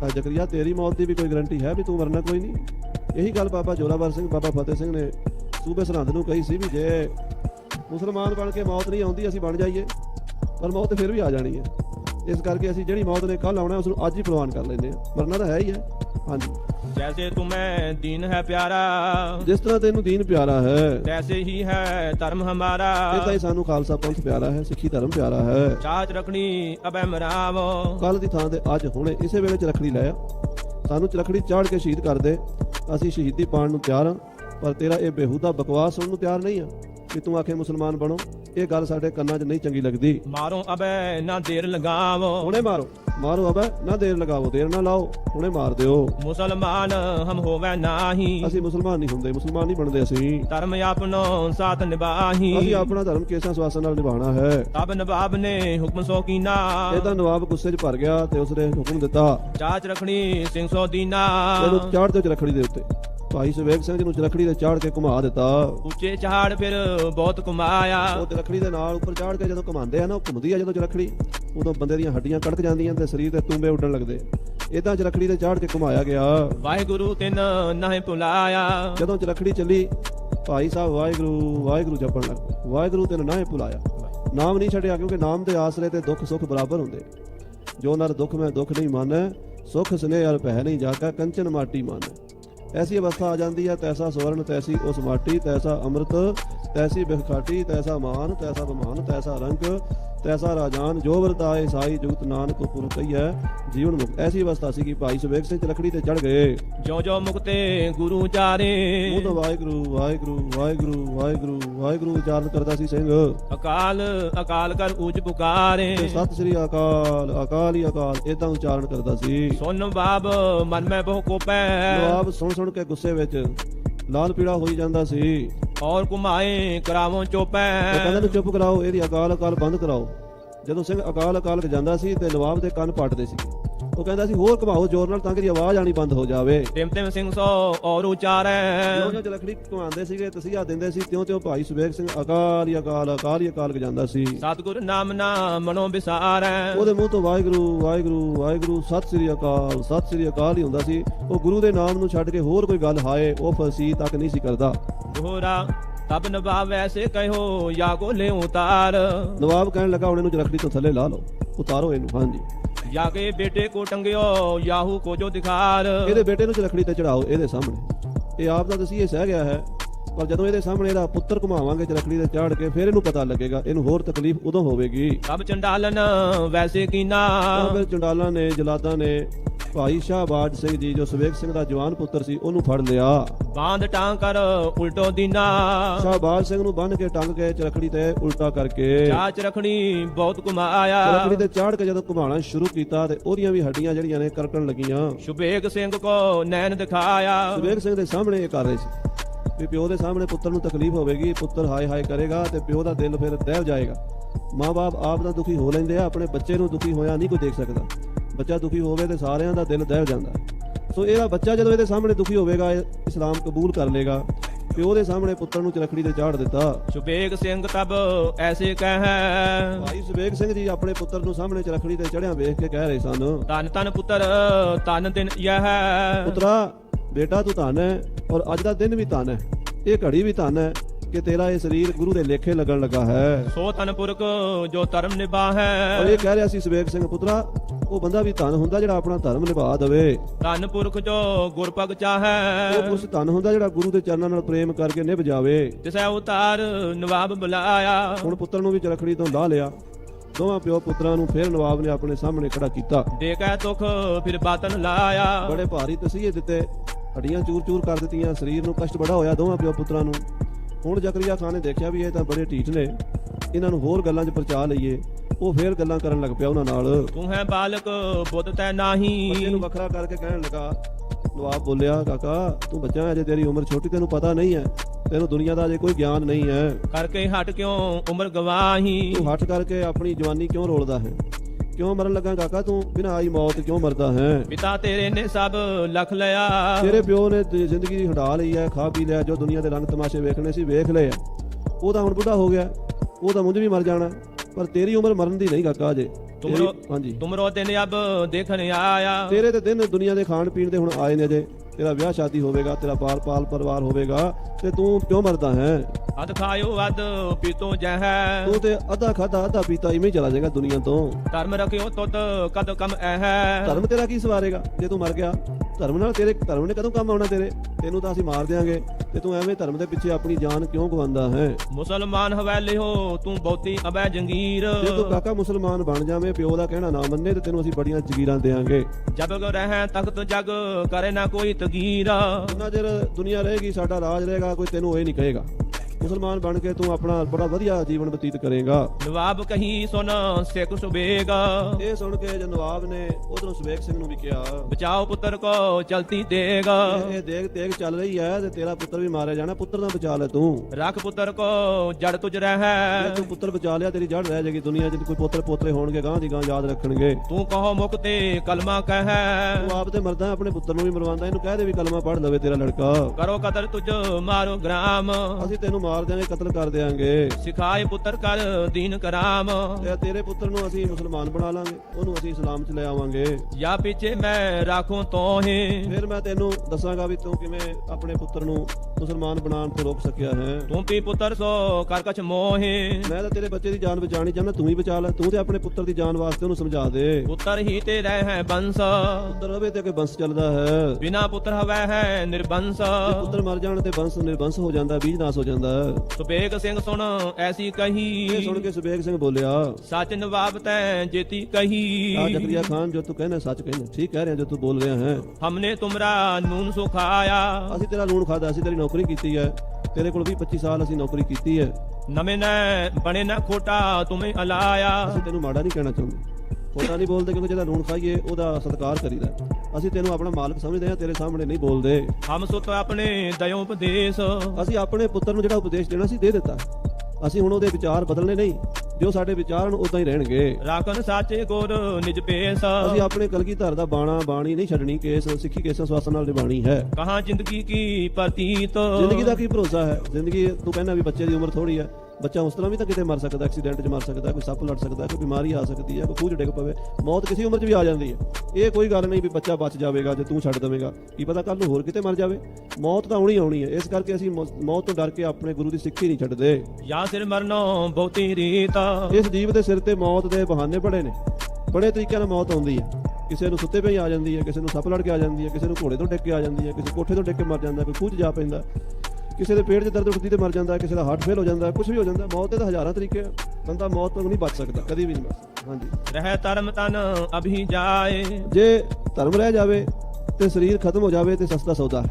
ਤਾਂ ਜ਼ਕਰੀਆ ਤੇਰੀ ਮੌਤ ਦੀ ਵੀ ਕੋਈ ਗਰੰਟੀ ਹੈ ਵੀ ਤੂੰ ਮਰਨਾ ਕੋਈ ਨਹੀਂ। ਇਹੀ ਗੱਲ ਬਾਬਾ ਜੋਰਾਵਰ ਸਿੰਘ ਬਾਬਾ ਫਤਿਹ ਸਿੰਘ ਨੇ ਸੂਬੇ ਸਰਹੰਦ ਨੂੰ ਕਹੀ ਸੀ ਵੀ ਜੇ ਮੁਸਲਮਾਨ ਬਣ ਕੇ ਮੌਤ ਨਹੀਂ ਆਉਂਦੀ ਅਸੀਂ ਬਣ ਜਾਈਏ। ਪਰ ਮੌਤ ਫਿਰ ਵੀ ਆ ਜਾਣੀ ਹੈ। ਇਸ ਕਰਕੇ ਅਸੀਂ ਜਿਹੜੀ ਮੌਤ ਨੇ ਕੱਲ ਆਉਣਾ ਉਸ ਨੂੰ ਅੱਜ ਹੀ ਪ੍ਰਵਾਨ ਕਰ ਲੈਂਦੇ ਹਾਂ। ਮਰਨਾ ਤਾਂ ਹੈ ਹੀ ਹੈ। ਹਾਂਜੀ। ਜੈਸੇ ਤੁਮੇ ਦੀਨ ਹੈ ਪਿਆਰਾ ਜਿਸ ਤਰ੍ਹਾਂ ਤੈਨੂੰ ਦੀਨ ਪਿਆਰਾ ਹੈ ਤੈਸੇ ਹੀ ਹੈ ਧਰਮ ਹਮਾਰਾ। ਇਦਾਂ ਹੀ ਸਾਨੂੰ ਖਾਲਸਾ ਪੰਥ ਪਿਆਰਾ ਹੈ ਸਿੱਖੀ ਧਰਮ ਪਿਆਰਾ ਹੈ। ਚਾਚ ਰਖਣੀ ਅਬੈ ਮਰਾਵੋ ਕੱਲ ਦੀ ਥਾਂ ਤੇ ਅੱਜ ਹੁਣੇ ਇਸੇ ਵੇਲੇ ਚ ਰਖੜੀ ਲੈ ਆ। ਸਾਨੂੰ ਚਰਖੜੀ ਚਾੜ ਕੇ ਸ਼ਹੀਦ ਕਰ ਦੇ। ਅਸੀਂ ਸ਼ਹੀਦੀ ਪਾਣ ਨੂੰ ਤਿਆਰ ਹਾਂ ਪਰ ਤੇਰਾ ਇਹ ਬੇਹੂਦਾ ਬਕਵਾਸ ਸੁਣਨ ਨੂੰ ਤਿਆਰ ਨਹੀਂ ਆ ਕਿ ਤੂੰ ਆਖੇ ਮੁਸਲਮਾਨ ਬਣੋ। ਇਹ ਗੱਲ ਸਾਡੇ ਕੰਨਾਂ 'ਚ ਨਹੀਂ ਚੰਗੀ ਲੱਗਦੀ। ਮਾਰੋ ਅਬੈ ਨਾ ਦੇਰ ਲਗਾਵੋ। ਹੁਣੇ ਮਾਰੋ। ਮਾਰੋ ਅਬੇ ਨਾ ਦੇਰ ਲਗਾਵੋ ਦੇਰ ਨਾ ਲਾਓ। ਹੁਣੇ ਮਾਰ ਦਿਓ। ਮੁਸਲਮਾਨ ਹਮ ਹੋਵੇ ਨਾਹੀ। ਅਸੀਂ ਮੁਸਲਮਾਨ ਨਹੀਂ ਹੁੰਦੇ ਮੁਸਲਮਾਨ ਨਹੀਂ ਬਣਦੇ ਅਸੀਂ। ਧਰਮ ਆਪਨੋ ਸਾਥ ਨਿਭਾਹੀ। ਅਸੀਂ ਆਪਣਾ ਧਰਮ ਕੇਸਾਂ ਸਵਾਸਾਂ ਨਾਲ ਨਿਭਾਉਣਾ ਹੈ। ਤਬ ਨਵਾਬ ਨੇ ਹੁਕਮ ਸੋ ਕੀਨਾ। ਇਹਦਾ ਨਵਾਬ ਗੁੱਸੇ 'ਚ ਭਰ ਗਿਆ ਤੇ ਉਸਨੇ ਹੁਕਮ ਦਿੱਤਾ। ਚਾਚ ਰਖਣੀ ਸਿੰਘ ਸੋ ਦੀਨਾ। ਇਹਨੂੰ ਚਾੜ ਦਿਓ ਚਰਖੜੀ ਦੇ ਉੱਤੇ। ਭਾਈ ਸੁਵੇਗ ਸਿੰਘ ਜੀ ਨੂੰ ਚਰਖੜੀ ਤੇ ਚਾੜ ਕੇ ਘੁਮਾ ਦਿੱਤਾ। ਉੱਚੇ ਚਹਾੜ ਫਿਰ ਬਹੁਤ ਕਮਾਇਆ ਉਹ ਚਰਖੜੀ ਦੇ ਨਾਲ ਉੱਪਰ ਚਾੜ ਕੇ ਜਦੋਂ ਘੁਮਾਉਂਦੇ ਆ ਨਾ ਉਹ ਘੁੰਮਦੀ ਆ ਜਦੋਂ ਚਰਖੜੀ ਉਦੋਂ ਬੰਦੇ ਦੀਆਂ ਹੱਡੀਆਂ ਕੜਕ ਜਾਂਦੀਆਂ ਤੇ ਸਰੀਰ ਤੇ ਤੁੰਬੇ ਉੱਡਣ ਲੱਗਦੇ। ਇਦਾਂ ਚਰਖੜੀ ਤੇ ਚਾੜ ਕੇ ਘੁਮਾਇਆ ਗਿਆ। ਵਾਹਿਗੁਰੂ ਤਿਨ ਨਾਹੀਂ ਭੁਲਾਇਆ ਜਦੋਂ ਚਰਖੜੀ ਚੱਲੀ ਭਾਈ ਸਾਹਿਬ ਵਾਹਿਗੁਰੂ ਵਾਹਿਗੁਰੂ ਜਪਣ ਲੱਗ ਵਾਹਿਗੁਰੂ ਤੇ ਨਾ ਹੀ ਭੁਲਾਇਆ ਨਾਮ ਨਹੀਂ ਛੱਡਿਆ ਕਿਉਂਕਿ ਨਾਮ ਦੇ ਆਸਰੇ ਤੇ ਦੁੱਖ ਸੁੱਖ ਬਰਾਬਰ ਹੁੰਦੇ। ਜੋ ਨਰ ਦੁੱਖ ਮੈਂ ਦੁੱਖ ਨਹੀਂ ਮੰਨੈ ਸੁਖ ਸਨੇਹ ਅਰ ਪਹਿ ਨਹੀਂ ਜਾਕਾ ਕੰਚਨ ਮਾਟੀ ਮੰਨੈ। ਐਸੀ ਅਵਸਥਾ ਆ ਜਾਂਦੀ ਹੈ ਤੈਸਾ ਸਵਰਨ ਤੈਸੀ ਉਸ ਮਾਟੀ ਤੈਸਾ ਅੰਮ੍ਰਿਤ ਤੈਸੀ ਬਿਖਾਟੀ ਤੈਸਾ ਮਾਨ ਤੈਸਾ ਬਮਾਨ ਤੈਸਾ ਰੰਗ ਤੈਸਾ ਰਾਜਾਨ ਜੋ ਵਰਤਾਏ ਸਾਈ ਜੁਗਤ ਨਾਨਕ ਪੁਰ ਕਈਐ ਜੀਵਨ ਮੁਕਤ। ਐਸੀ ਅਵਸਥਾ ਸੀ ਕਿ ਭਾਈ ਸੁਵੇਗ ਸਿੰਘ ਚਰਖੜੀ ਤੇ ਚੜ ਗਏ। ਜੋ ਜੋ ਮੁਕਤੇ ਗੁਰੂ ਚਾਰੇ। ਉਹ ਤਾਂ ਵਾਹਿਗੁਰੂ ਵਾਹਿਗੁਰੂ ਵਾਹਿਗੁਰੂ ਵਾਹਿਗੁਰੂ ਵਾਹਿਗੁਰੂ ਉਚਾਰਨ ਕਰਦਾ ਸੀ ਸਿੰਘ। ਅਕਾਲ ਅਕਾਲ ਕਰ ਉੱਚ ਪੁਕਾਰੇ। ਸਤਿ ਸ੍ਰੀ ਅਕਾਲ ਅਕਾਲ ਹੀ ਅਕਾਲ ਇਦਾਂ ਉਚਾਰਨ ਕਰਦਾ ਸੀ। ਸੁਨ ਬਾਬ ਮਨ ਮੈਂ ਬਹੁ ਕੋਪੈ। ਨਵਾਬ ਸੁਣ ਸੁਣ ਕੇ ਗੁੱਸੇ ਵਿੱਚ ਲਾਲ ਪੀੜਾ ਹੋਈ ਜਾਂਦਾ ਸੀ। ਔਰ ਘੁਮਾਏ, ਕਰਾਵੋਂ ਚੋਪੈ। ਕਹਿੰਦਾ ਨੂੰ ਚੁੱਪ ਕਰਾਓ, ਇਹਦੀ ਅਕਾਲ ਅਕਾਲ ਬੰਦ ਕਰਾਓ। ਜਦੋਂ ਸਿੰਘ ਅਕਾਲ ਅਕਾਲ ਜਾਂਦਾ ਸੀ ਤੇ ਨਵਾਬ ਦੇ ਕੰਨ ਪੱਟਦੇ ਸੀ। ਉਹ ਕਹਿੰਦਾ ਸੀ ਹੋਰ ਘਮਾਓ ਜ਼ੋਰ ਨਾਲ ਤਾਂ ਕਿ ਆਵਾਜ਼ ਆਣੀ ਬੰਦ ਹੋ ਜਾਵੇ। ਤਿਮ ਸਿੰਘ ਸੋ ਔਰ ਉਚਾਰੈ। ਜਿਉਂ ਜਿਉਂ ਜਲਖੜੀ ਘਮਾਉਂਦੇ ਸੀਗੇ ਤਸੀਹਾ ਦਿੰਦੇ ਸੀ ਤਿਉਂ ਤਿਉਂ ਭਾਈ ਸੁਬੇਗ ਸਿੰਘ ਅਕਾਲ ਅਕਾਲ ਅਕਾਲ ਅਕਾਲ ਕੇ ਜਾਂਦਾ ਸੀ। ਸਤਿਗੁਰ ਨਾਮ ਨਾ ਮਨੋ ਵਿਸਾਰੈ। ਉਹਦੇ ਮੂੰਹ ਤੋਂ ਵਾਹਿਗੁਰੂ ਵਾਹਿਗੁਰੂ ਵਾਹਿਗੁਰੂ ਸਤਿ ਸ੍ਰੀ ਅਕਾਲ ਸਤਿ ਸ੍ਰੀ ਅਕਾਲ ਹੀ ਹੁੰਦਾ ਸੀ। ਉਹ ਗੁਰੂ ਦੇ ਨਾਮ ਨੂੰ ਛੱਡ ਕੇ ਹੋਰ ਕੋਈ ਗੱਲ ਹਾਏ ਉਹ ਫਸੀ ਤੱਕ ਨਹੀਂ ਸੀ ਕਰਦਾ। ਦੋਹਰਾ ਤਬ ਨਵਾਬ ਐਸੇ ਕਹਿਓ ਯਾ ਕੋ ਲੈ ਉਤਾਰ। ਨਵਾਬ ਕਹਿਣ ਲੱਗਾ ਹੁਣ ਇਹਨੂੰ ਜਰਖੜੀ ਤੋਂ ਥੱਲੇ ਲਾ ਲਓ ਉਤਾਰੋ ਇਹਨੂੰ ਹਾਂਜੀ। ਯਾ ਕੇ ਬੇਟੇ ਕੋ ਟੰਗਿਓ ਯਾਹੂ ਕੋ ਜੋ ਦਿਖਾਰ। ਇਹਦੇ ਬੇਟੇ ਨੂੰ ਜਰਖੜੀ ਤੇ ਚੜਾਓ ਇਹਦੇ ਸਾਹਮਣੇ। ਇਹ ਆਪ ਦਾ ਦਸੀਏ ਸਹਿ ਗਿਆ ਹੈ ਪਰ ਜਦੋਂ ਇਹਦੇ ਸਾਹਮਣੇ ਇਹਦਾ ਪੁੱਤਰ ਘੁਮਾਵਾਂਗੇ ਜਰਖੜੀ ਤੇ ਚਾੜ ਕੇ ਫਿਰ ਇਹਨੂੰ ਪਤਾ ਲੱਗੇਗਾ ਇਹਨੂੰ ਹੋਰ ਤਕਲੀਫ ਉਦੋਂ ਹੋਵੇਗੀ। ਤਬ ਚੰਡਾਲਨ ਵੈਸੇ ਕੀਨਾ ਫਿਰ ਚੰਡਾਲਾਂ ਨੇ ਜਲਾਦਾਂ ਨੇ ਭਾਈ ਸ਼ਾਹਬਾਜ ਸਿੰਘ ਜੀ ਜੋ ਸਵੇਗ ਸਿੰਘ ਦਾ ਜਵਾਨ ਪੁੱਤਰ ਸੀ ਉਹਨੂੰ ਫੜ ਲਿਆ। ਬਾਂਧ ਟਾਂ ਕਰ ਉਲਟੋ ਦੀਨਾ। ਸ਼ਾਹਬਾਜ ਸਿੰਘ ਨੂੰ ਬੰਨ ਕੇ ਟੰਗ ਕੇ ਚਰਖੜੀ ਤੇ ਉਲਟਾ ਕਰਕੇ ਚਾਚ ਰਖਣੀ ਬਹੁਤ ਕੁਮਾਇਆ ਚਰਖੜੀ ਤੇ ਚਾੜ ਕੇ ਜਦੋਂ ਘੁਮਾਉਣਾ ਸ਼ੁਰੂ ਕੀਤਾ ਤੇ ਉਹਦੀਆਂ ਵੀ ਹੱਡੀਆਂ ਜਿਹੜੀਆਂ ਨੇ ਕਰਕਣ ਲੱਗੀਆਂ। ਸ਼ੁਭੇਗ ਸਿੰਘ ਕੋ ਨੈਣ ਦਿਖਾਇਆ। ਸੁਬੇਗ ਸਿੰਘ ਦੇ ਸਾਹਮਣੇ ਇਹ ਕਰ ਰਹੇ ਸੀ ਵੀ ਪਿਓ ਦੇ ਸਾਹਮਣੇ ਪੁੱਤਰ ਨੂੰ ਤਕਲੀਫ ਹੋਵੇਗੀ ਪੁੱਤਰ ਹਾਏ ਹਾਏ ਕਰੇਗਾ ਤੇ ਪਿਓ ਦਾ ਦਿਲ ਫਿਰ ਦਹਿ ਜਾਏਗਾ। ਮਾਂ-ਬਾਪ ਆਪ ਦਾ ਦੁਖੀ ਹੋ ਲੈਂਦੇ ਆ ਆਪਣੇ ਬੱਚੇ ਨੂੰ ਦੁਖੀ ਹੋਇਆ ਨਹੀਂ ਕੋਈ ਦੇਖ ਸਕਦਾ। ਬੱਚਾ ਦੁਖੀ ਹੋਵੇ ਤੇ ਸਾਰਿਆਂ ਦਾ ਦਿਲ ਦਹਿ ਜਾਂਦਾ। ਸੋ ਇਹਦਾ ਬੱਚਾ ਜਦੋਂ ਇਹਦੇ ਸਾਹਮਣੇ ਦੁਖੀ ਹੋਵੇਗਾ ਇਸਲਾਮ ਕਬੂਲ ਕਰ ਲੇਗਾ ਪਿਓ ਦੇ ਸਾਹਮਣੇ ਪੁੱਤਰ ਨੂੰ ਚਰਖੜੀ ਤੇ ਚਾੜ ਦਿੱਤਾ। ਸ਼ੁਭੇਗ ਸਿੰਘ ਤਬ ਐਸੇ ਕਹੈ। ਭਾਈ ਸੁਬੇਗ ਸਿੰਘ ਜੀ ਆਪਣੇ ਪੁੱਤਰ ਨੂੰ ਸਾਹਮਣੇ ਚਰਖੜੀ ਤੇ ਚੜਿਆ ਵੇਖ ਕੇ ਕਹਿ ਰਹੇ ਸਨ। ਤਨ ਤਨ ਪੁੱਤਰ ਤਨ ਦਿਨ ਯਹ। ਪੁੱਤਰਾ ਬੇਟਾ ਤੂੰ ਧੰਨ ਹੈ ਔਰ ਅੱਜ ਦਾ ਦਿਨ ਵੀ ਧੰਨ ਹੈ। ਇਹ ਘੜੀ ਵੀ ਧੰਨ ਹੈ। ਕਿ ਤੇਰਾ ਇਹ ਸਰੀਰ ਗੁਰੂ ਦੇ ਲੇਖੇ ਲੱਗਣ ਲੱਗਾ ਹੈ। ਸੋ ਤਨ ਪੁਰਖ ਜੋ ਧਰਮ ਔਰ ਨਿਭਾਹੈ ਇਹ ਕਹਿ ਰਿਹਾ ਸੀ ਸਵੇਗ ਸਿੰਘ ਪੁੱਤਰਾ ਉਹ ਬੰਦਾ ਵੀ ਧੰਨ ਹੁੰਦਾ ਜਿਹੜਾ ਆਪਣਾ ਧਰਮ ਨਿਭਾ ਦੇਵੇ। ਪੁਰਖ ਜੋ ਗੁਰਪਗ ਚਾਹੈ। ਉਹ ਪੁਰਸ਼ ਧੰਨ ਹੁੰਦਾ ਜਿਹੜਾ ਗੁਰੂ ਦੇ ਚਰਨਾਂ ਨਾਲ ਪ੍ਰੇਮ ਕਰਕੇ ਨਿਭ ਜਾਵੇ। ਤਿਸੈ ਉਤਾਰ ਨਵਾਬ ਬੁਲਾਇਆ। ਹੁਣ ਪੁੱਤਰ ਨੂੰ ਵੀ ਚਰਖੜੀ ਤੋਂ ਲਾ ਲਿਆ। ਦੋਵਾਂ ਪਿਓ ਪੁੱਤਰਾਂ ਨੂੰ ਫਿਰ ਨਵਾਬ ਨੇ ਆਪਣੇ ਸਾਹਮਣੇ ਖੜਾ ਕੀਤਾ। ਦੇਖੈ ਦੁਖ ਫਿਰ ਬਾਤਨ ਲਾਇਆ। ਬੜੇ ਭਾਰੀ ਤਸੀਹੇ ਦਿੱਤੇ। ਹੱਡੀਆਂ ਚੂਰ-ਚੂਰ ਕਰ ਦਿੱਤੀਆਂ। ਸਰੀਰ ਨੂੰ ਕਸ਼ਟ ਬੜਾ ਹੋਇਆ ਦੋਵਾਂ ਪਿਓ ਪੁੱਤਰਾਂ ਨੂੰ। ਹੁਣ ਜ਼ਕਰੀਆ ਖਾਨ ਨੇ ਦੇਖਿਆ ਵੀ ਇਹ ਤਾਂ ਬੜੇ ਢੀਠ ਨੇ। ਇਹਨਾਂ ਨੂੰ ਹੋਰ ਗੱਲਾਂ 'ਚ ਪਰਚਾ ਲਈਏ ਉਹ ਫੇਰ ਗੱਲਾਂ ਕਰਨ ਲੱਗ ਪਿਆ ਉਹਨਾਂ ਨਾਲ। ਤੂੰ ਹੈ ਬਾਲਕ ਬੁੱਧ ਤੈ ਬੱਚੇ ਨਾਹੀ ਨੂੰ ਵੱਖਰਾ ਕਰਕੇ ਕਹਿਣ ਲੱਗਾ ਨਵਾਬ ਬੋਲਿਆ ਕਾਕਾ ਤੂੰ ਬੱਚਾ ਹੈ ਅਜੇ ਤੇਰੀ ਉਮਰ ਛੋਟੀ ਤੈਨੂੰ ਪਤਾ ਨਹੀਂ ਹੈ। ਤੈਨੂੰ ਦੁਨੀਆ ਦਾ ਅਜੇ ਕੋਈ ਗਿਆਨ ਨਹੀਂ ਹੈ। ਕਰਕੇ ਹਟ ਕਿਉਂ ਉਮਰ ਗਵਾਹੀ। ਤੂੰ ਹੱਠ ਕਰਕੇ ਆਪਣੀ ਜਵਾਨੀ ਕਿਉਂ ਰੋਲਦਾ ਹੈ? ਕਿਉਂ ਮਰਨ ਲੱਗਾ ਕਾਕਾ ਤੂੰ? ਬਿਨਾਂ ਆਈ ਮੌਤ ਕਿਉਂ ਮਰਦਾ ਹੈ? ਪਿਤਾ ਤੇਰੇ ਨੇ ਸਭ ਲਖ ਲਿਆ। ਤੇਰੇ ਪਿਓ ਨੇ ਤੇ ਜ਼ਿੰਦਗੀ ਦੀ ਹਟਾ ਲਈ ਹੈ ਖਾ ਪੀ ਲਿਆ ਜੋ ਦੁਨੀਆ ਦੇ ਰੰਗ ਤਮਾਸ਼ੇ ਵੇਖਣੇ ਸੀ ਵੇਖ ਲਏ ਉਹ ਤਾਂ ਹੁਣ ਬੁੱਢਾ ਹੋ ਗਿਆ। ਉਹ ਤਾਂ ਮੁੰਝ ਵੀ ਮਰ ਜਾਣਾ। ਪਰ ਤੇਰੀ ਉਮਰ ਮਰਨ ਦੀ ਨਹੀਂ ਕਾਕਾ ਅਜੇ। ਤੁਮਰੋ ਹਾਂਜੀ। ਤੁਮਰੋ ਦਿਨ ਅਬ ਦੇਖਣ ਆਇਆ। ਤੇਰੇ ਤੇ ਦਿਨ ਦੁਨੀਆ ਦੇ ਖਾਣ ਪੀਣ ਦੇ ਹੁਣ ਆਏ ਨੇ ਅਜੇ। ਤੇਰਾ ਵਿਆਹ ਸ਼ਾਦੀ ਹੋਵੇਗਾ ਤੇਰਾ ਪਾਲ ਪਾਲ ਪਰਿਵਾਰ ਹੋਵੇਗਾ ਤੇ ਤੂੰ ਕਿਉਂ ਮਰਦਾ ਹੈ? ਅਧ ਖਾਇਓ ਅਧ ਪੀਤੋ ਜਹ। ਤੂੰ ਤੇ ਅੱਧਾ ਖਾਦਾ ਅੱਧਾ ਪੀਤਾ ਇਵੇਂ ਚਲਾ ਜਾਏਗਾ ਦੁਨੀਆ ਤੋਂ। ਧਰਮ ਰਖਿਓ ਤੁਧ ਕਦ ਕਮ ਐਹ। ਧਰਮ ਤੇਰਾ ਕੀ ਸਵਾਰੇਗਾ? ਜੇ ਤੂੰ ਮਰ ਗਿਆ ਧਰਮ ਨਾਲ ਤੇਰੇ ਧਰਮ ਨੇ ਕਦੋਂ ਕੰਮ ਆਉਣਾ ਤੇਰੇ? ਤੈਨੂੰ ਤਾਂ ਅਸੀਂ ਮਾਰ ਦਿਆਂਗੇ। ਤੇ ਤੂੰ ਐਵੇਂ ਧਰਮ ਦੇ ਪਿੱਛੇ ਆਪਣੀ ਜਾਨ ਕਿਉਂ ਗਵਾਉਂਦਾ ਹੈ? ਮੁਸਲਮਾਨ ਹਵੈਲੇ ਹੋ ਤੂੰ ਬਹੁਤੀ ਅਬੈ ਜੰਗੀਰ। ਜੇ ਤੂੰ ਕਾਕਾ ਮੁਸਲਮਾਨ ਬਣ ਜਾਵੇਂ ਪਿਓ ਦਾ ਕਹਿਣਾ ਨਾ ਮੰਨੇ ਤੇ ਤੈਨੂੰ ਅਸੀਂ ਬੜੀਆਂ ਜ਼ਗੀਰਾਂ ਦੇਾਂਗੇ। ਕੋ ਰਹਿ ਤਖਤ ਜਗ ਕਰੇ ਨਾ ਕੋਈ ਤਗੀਰਾ ਜਿੰਨਾ ਚਿਰ ਦੁਨੀਆ ਰਹੇਗੀ ਸਾਡਾ ਰਾਜ ਰਹੇਗਾ ਕੋਈ ਤੈਨੂੰ ਇਹ ਨਹੀਂ ਕਹੇਗਾ। ਮੁਸਲਮਾਨ ਬਣ ਕੇ ਤੂੰ ਆਪਣਾ ਬੜਾ ਵਧੀਆ ਜੀਵਨ ਬਤੀਤ ਕਰੇਗਾ। ਨਵਾਬ ਕਹੀ ਸੁਨ ਸਿੱਖ ਸੁਬੇਗਾ। ਇਹ ਸੁਣ ਕੇ ਜੇ ਨਵਾਬ ਨੇ ਉਧਰੋਂ ਸਵੇਕ ਸਿੰਘ ਨੂੰ ਵੀ ਕਿਹਾ। ਬਚਾਓ ਪੁੱਤਰ ਕੋ ਚਲਤੀ ਦੇਗਾ ਇਹ- ਦੇਖ ਤੇਗ ਚੱਲ ਰਹੀ ਹੈ ਤੇ ਤੇਰਾ ਪੁੱਤਰ ਵੀ ਮਾਰਿਆ ਜਾਣਾ ਪੁੱਤਰ ਦਾ ਬਚਾ ਲੈ ਤੂੰ। ਰੱਖ ਪੁੱਤਰ ਕੋ ਜੜ ਤੁਝ ਜੇ ਰਹਿ ਤੂੰ ਪੁੱਤਰ ਬਚਾ ਲਿਆ ਤੇਰੀ ਜੜ ਰਹਿ ਜਾਏਗੀ ਦੁਨੀਆ 'ਚ ਕੋਈ ਪੁੱਤਰ ਪੋਤਰੇ ਹੋਣਗੇ ਗਾਂ ਦੀ ਗਾਂ ਯਾਦ ਰੱਖਣਗੇ। ਤੂੰ ਕਹੋ ਮੁਖ ਤੇ ਕਲਮਾ ਕਹਿ। ਤੂੰ ਆਪ ਤੇ ਮਰਦਾ ਆਪਣੇ ਪੁੱਤਰ ਨੂੰ ਵੀ ਮਰਵਾਉਂਦਾ ਇਹਨੂੰ ਕਹਿ ਦੇ ਵੀ ਕਲਮਾ ਪੜ੍ਹ ਲਵੇ ਤੇਰਾ ਲੜਕਾ। ਕਰੋ ਕਤਲ ਤੁਝ ਮਾਰੋ ਗ੍ਰਾਮ। ਅਸੀਂ ਤੈਨੂੰ ਮਾਰ ਦਿਆਂਗੇ ਕਤਲ ਕਰ ਦਿਆਂਗੇ। ਸਿਖਾਏ ਪੁੱਤਰ ਕਰ ਦੀਨ ਕਰਾਮ। ਤੇ ਤੇਰੇ ਪੁੱਤਰ ਨੂੰ ਅਸੀਂ ਮੁਸਲਮਾਨ ਬਣਾ ਲਾਂਗੇ ਉਹਨੂੰ ਅਸੀਂ ਇਸਲਾਮ 'ਚ ਲੈ ਆਵਾਂਗੇ। ਜਾਂ ਪਿੱਛੇ ਮੈਂ ਰਾਖੂ ਤੋਹੇ ਫਿਰ ਮੈਂ ਤੈਨੂੰ ਦੱਸਾਂਗਾ ਵੀ ਤੂੰ ਕਿਵੇਂ ਆਪਣੇ ਪੁੱਤਰ ਨੂੰ ਮੁਸਲਮਾਨ ਬਣਾਉਣ ਤੋਂ ਰੋਕ ਸਕਿਆ ਹੈ। ਤੂੰ ਪੀ ਪੁੱਤਰ ਸੋ ਕਰ ਕਛ ਮੋਹੇ। ਮੈਂ ਤਾਂ ਤੇਰੇ ਬੱਚੇ ਦੀ ਜਾਨ ਬਚਾਣੀ ਚਾਹੁੰਦਾ ਤੂੰ ਹੀ ਬਚਾ ਲੈ ਤੂੰ ਤੇ ਆਪਣੇ ਪੁੱਤਰ ਦੀ ਜਾਨ ਵਾਸਤੇ ਉਹਨੂੰ ਸਮਝਾ ਦੇ। ਪੁੱਤਰ ਹੀ ਤੇ ਰਹਿ ਹੈ ਬੰਸ। ਪੁੱਤਰ ਰਵੇ ਤੇ ਅੱਗੇ ਬੰਸ ਚੱਲਦਾ ਹੈ। ਬਿਨਾ ਪੁੱਤਰ ਹਵੈ ਹੈ ਨਿਰਬੰਸ। ਜੇ ਪੁੱਤਰ ਮਰ ਜਾਣ ਤੇ ਬੰਸ ਨਿਰਬੰਸ ਹੋ ਜਾਂਦਾ ਬੀਜ ਨਾਸ ਹੋ ਜਾਂਦਾ ਹੈ। ਸੁਬੇਗ ਸਿੰਘ ਸੁਣ ਐਸੀ ਇਹ ਕਹੀ ਸੁਣ ਕੇ ਸੁਬੇਗ ਸਿੰਘ ਬੋਲਿਆ ਸੱਚ ਨਵਾਬ ਤੈ ਜੇਤੀ ਕਹੀ। ਆ ਜ਼ਕਰੀਆ ਖਾਨ ਜੋ ਤੂੰ ਕਹਿੰਦਾ ਸੱਚ ਕਹਿੰਦਾ ਠੀਕ ਕਹਿ ਰਿਹਾ ਜੋ ਤੂੰ ਬੋਲ ਰਿਹਾ ਹੈ। ਹਮਨੇ ਤੁਮਰਾ ਨੂਨ ਸੁਖਾਇਆ ਅਸੀਂ ਤੇਰਾ ਲੂਣ ਖਾਦਾ ਅਸੀਂ ਤੇਰੀ ਨੌਕਰੀ ਕੀਤੀ ਹੈ। ਤੇਰੇ ਕੋਲ ਵੀ 25 ਸਾਲ ਅਸੀਂ ਨੌਕਰੀ ਕੀਤੀ ਹੈ। ਨਵੇਂ ਨੈ ਬਣੇ ਨਾ ਖੋਟਾ ਤੁਮੇ ਅਲਾਇਆ। ਅਸੀਂ ਤੈਨੂੰ ਮਾੜਾ ਨਹੀਂ ਕਹਿਣਾ ਚਾਹੁੰਦੇ। ਖੋਟਾ ਨਹੀਂ ਬੋਲਦੇ ਕਿਉਂਕਿ ਜਿਹਦਾ ਲੂਣ ਖਾਈਏ ਉਹਦਾ ਸਤਿਕਾਰ ਕਰੀਦਾ। ਅਸੀਂ ਤੈਨੂੰ ਆਪਣਾ ਮਾਲਕ ਸਮਝਦੇ ਹਾਂ ਤੇਰੇ ਸਾਹਮਣੇ ਨਹੀਂ ਬੋਲਦੇ। ਹਮ ਸੁਤ ਆਪਣੇ ਦਇਓ ਉਪਦੇਸ਼। ਅਸੀਂ ਆਪਣੇ ਪੁੱਤਰ ਨੂੰ ਜਿਹੜਾ ਉਪਦੇਸ਼ ਦੇਣਾ ਸੀ ਦੇ ਦਿੱਤਾ। ਅਸੀਂ ਹੁਣ ਉਹਦੇ ਵਿਚਾਰ ਬਦਲਨੇ ਨਹੀਂ ਜੋ ਸਾਡੇ ਵਿਚਾਰ ਹਨ ਉਦਾਂ ਹੀ ਰਹਿਣਗੇ। ਰਾਖਨ ਸਾਚੇ ਗੁਰ ਨਿਜ ਪੇਸ ਅਸੀਂ ਆਪਣੇ ਕਲਗੀਧਰ ਦਾ ਬਾਣਾ ਬਾਣੀ ਨਹੀਂ ਛੱਡਣੀ ਕੇਸ ਸਿੱਖੀ ਕੇਸਾਂ ਸਵਾਸਾਂ ਨਾਲ ਨਿਭਾਣੀ ਹੈ। ਕਹਾ ਜ਼ਿੰਦਗੀ ਕੀ ਪ੍ਰਤੀਤ? ਜ਼ਿੰਦਗੀ ਦਾ ਕੀ ਭਰੋਸਾ ਹੈ? ਜ਼ਿੰਦਗੀ ਤੂੰ ਕਹਿੰਦਾ ਵੀ ਬੱਚੇ ਦੀ ਉਮਰ ਥੋੜੀ ਹੈ। ਬੱਚਾ ਉਸ ਤਰ੍ਹਾਂ ਵੀ ਤਾਂ ਕਿਤੇ ਮਰ ਸਕਦਾ ਐਕਸੀਡੈਂਟ 'ਚ ਮਰ ਸਕਦਾ ਕੋਈ ਸੱਪ ਲੜ ਸਕਦਾ ਕੋਈ ਬਿਮਾਰੀ ਆ ਸਕਦੀ ਹੈ ਕੋਈ ਖੂਹ 'ਚ ਡਿੱਗ ਪਵੇ ਮੌਤ ਕਿਸੇ ਉਮਰ 'ਚ ਵੀ ਆ ਜਾਂਦੀ ਹੈ। ਇਹ ਕੋਈ ਗੱਲ ਨਹੀਂ ਵੀ ਬੱਚਾ ਬਚ ਜਾਵੇਗਾ ਜੇ ਤੂੰ ਛੱਡ ਦੇਵੇਂਗਾ। ਕੀ ਪਤਾ ਕੱਲ ਨੂੰ ਹੋਰ ਕਿਤੇ ਮਰ ਜਾਵੇ। ਮੌਤ ਤਾਂ ਆਉਣੀ ਆਉਣੀ ਹੈ ਇਸ ਕਰਕੇ ਅਸੀਂ ਮੌਤ ਤੋਂ ਡਰ ਕੇ ਆਪਣੇ ਗੁਰੂ ਦੀ ਸਿੱਖੀ ਨਹੀਂ ਛੱਡਦੇ। ਜਾਂ ਸਿਰ ਮਰਨੋ ਬਹੁਤੀ ਰੀਤ ਇਸ ਜੀਵ ਦੇ ਸਿਰ ਤੇ ਮੌਤ ਦੇ ਬਹਾਨੇ ਬੜੇ ਨੇ। ਬੜੇ ਤਰੀਕਿਆਂ ਨਾਲ ਮੌਤ ਆਉਂਦੀ ਹੈ। ਕਿਸੇ ਨੂੰ ਸੁੱਤੇ ਪਈ ਆ ਜਾਂਦੀ ਹੈ ਕਿਸੇ ਨੂੰ ਸੱਪ ਲੜ ਕੇ ਆ ਜਾਂਦੀ ਹੈ ਕਿਸੇ ਨੂੰ ਘੋੜੇ ਤੋਂ ਡਿੱਗ ਕੇ ਆ ਜਾਂਦੀ ਹੈ ਕਿਸੇ ਕੋਠੇ ਤੋਂ ਡਿੱਗ ਕੇ ਮਰ ਜਾਂਦਾ ਕੋਈ ਖੂਹ 'ਚ ਜਾ ਪੈਂਦਾ। ਕਿਸੇ ਦੇ ਪੇਟ 'ਚ ਦਰਦ ਉੱਠਦੀ ਤੇ ਮਰ ਜਾਂਦਾ ਕਿਸੇ ਦਾ ਹਾਰਟ ਫੇਲ ਹੋ ਜਾਂਦਾ ਕੁਝ ਵੀ ਹੋ ਜਾਂਦਾ ਮੌਤ ਦੇ ਤਾਂ ਹਜ਼ਾਰਾਂ ਤਰੀਕੇ ਬੰਦਾ ਮੌਤ ਤੋਂ ਨਹੀਂ ਬਚ ਸਕਦਾ ਕਦੀ ਵੀ ਨਹੀਂ ਬਚ ਸਕਦਾ। ਹਾਂਜੀ। ਰਹਿ ਧਰਮ ਤਨ ਅਭੀ ਜਾਏ। ਜੇ ਧਰਮ ਰਹਿ ਜਾਵੇ ਤੇ ਸਰੀਰ ਖਤਮ ਹੋ ਜਾਵੇ ਤੇ ਸਸਤਾ ਸੌਦਾ ਹੈ।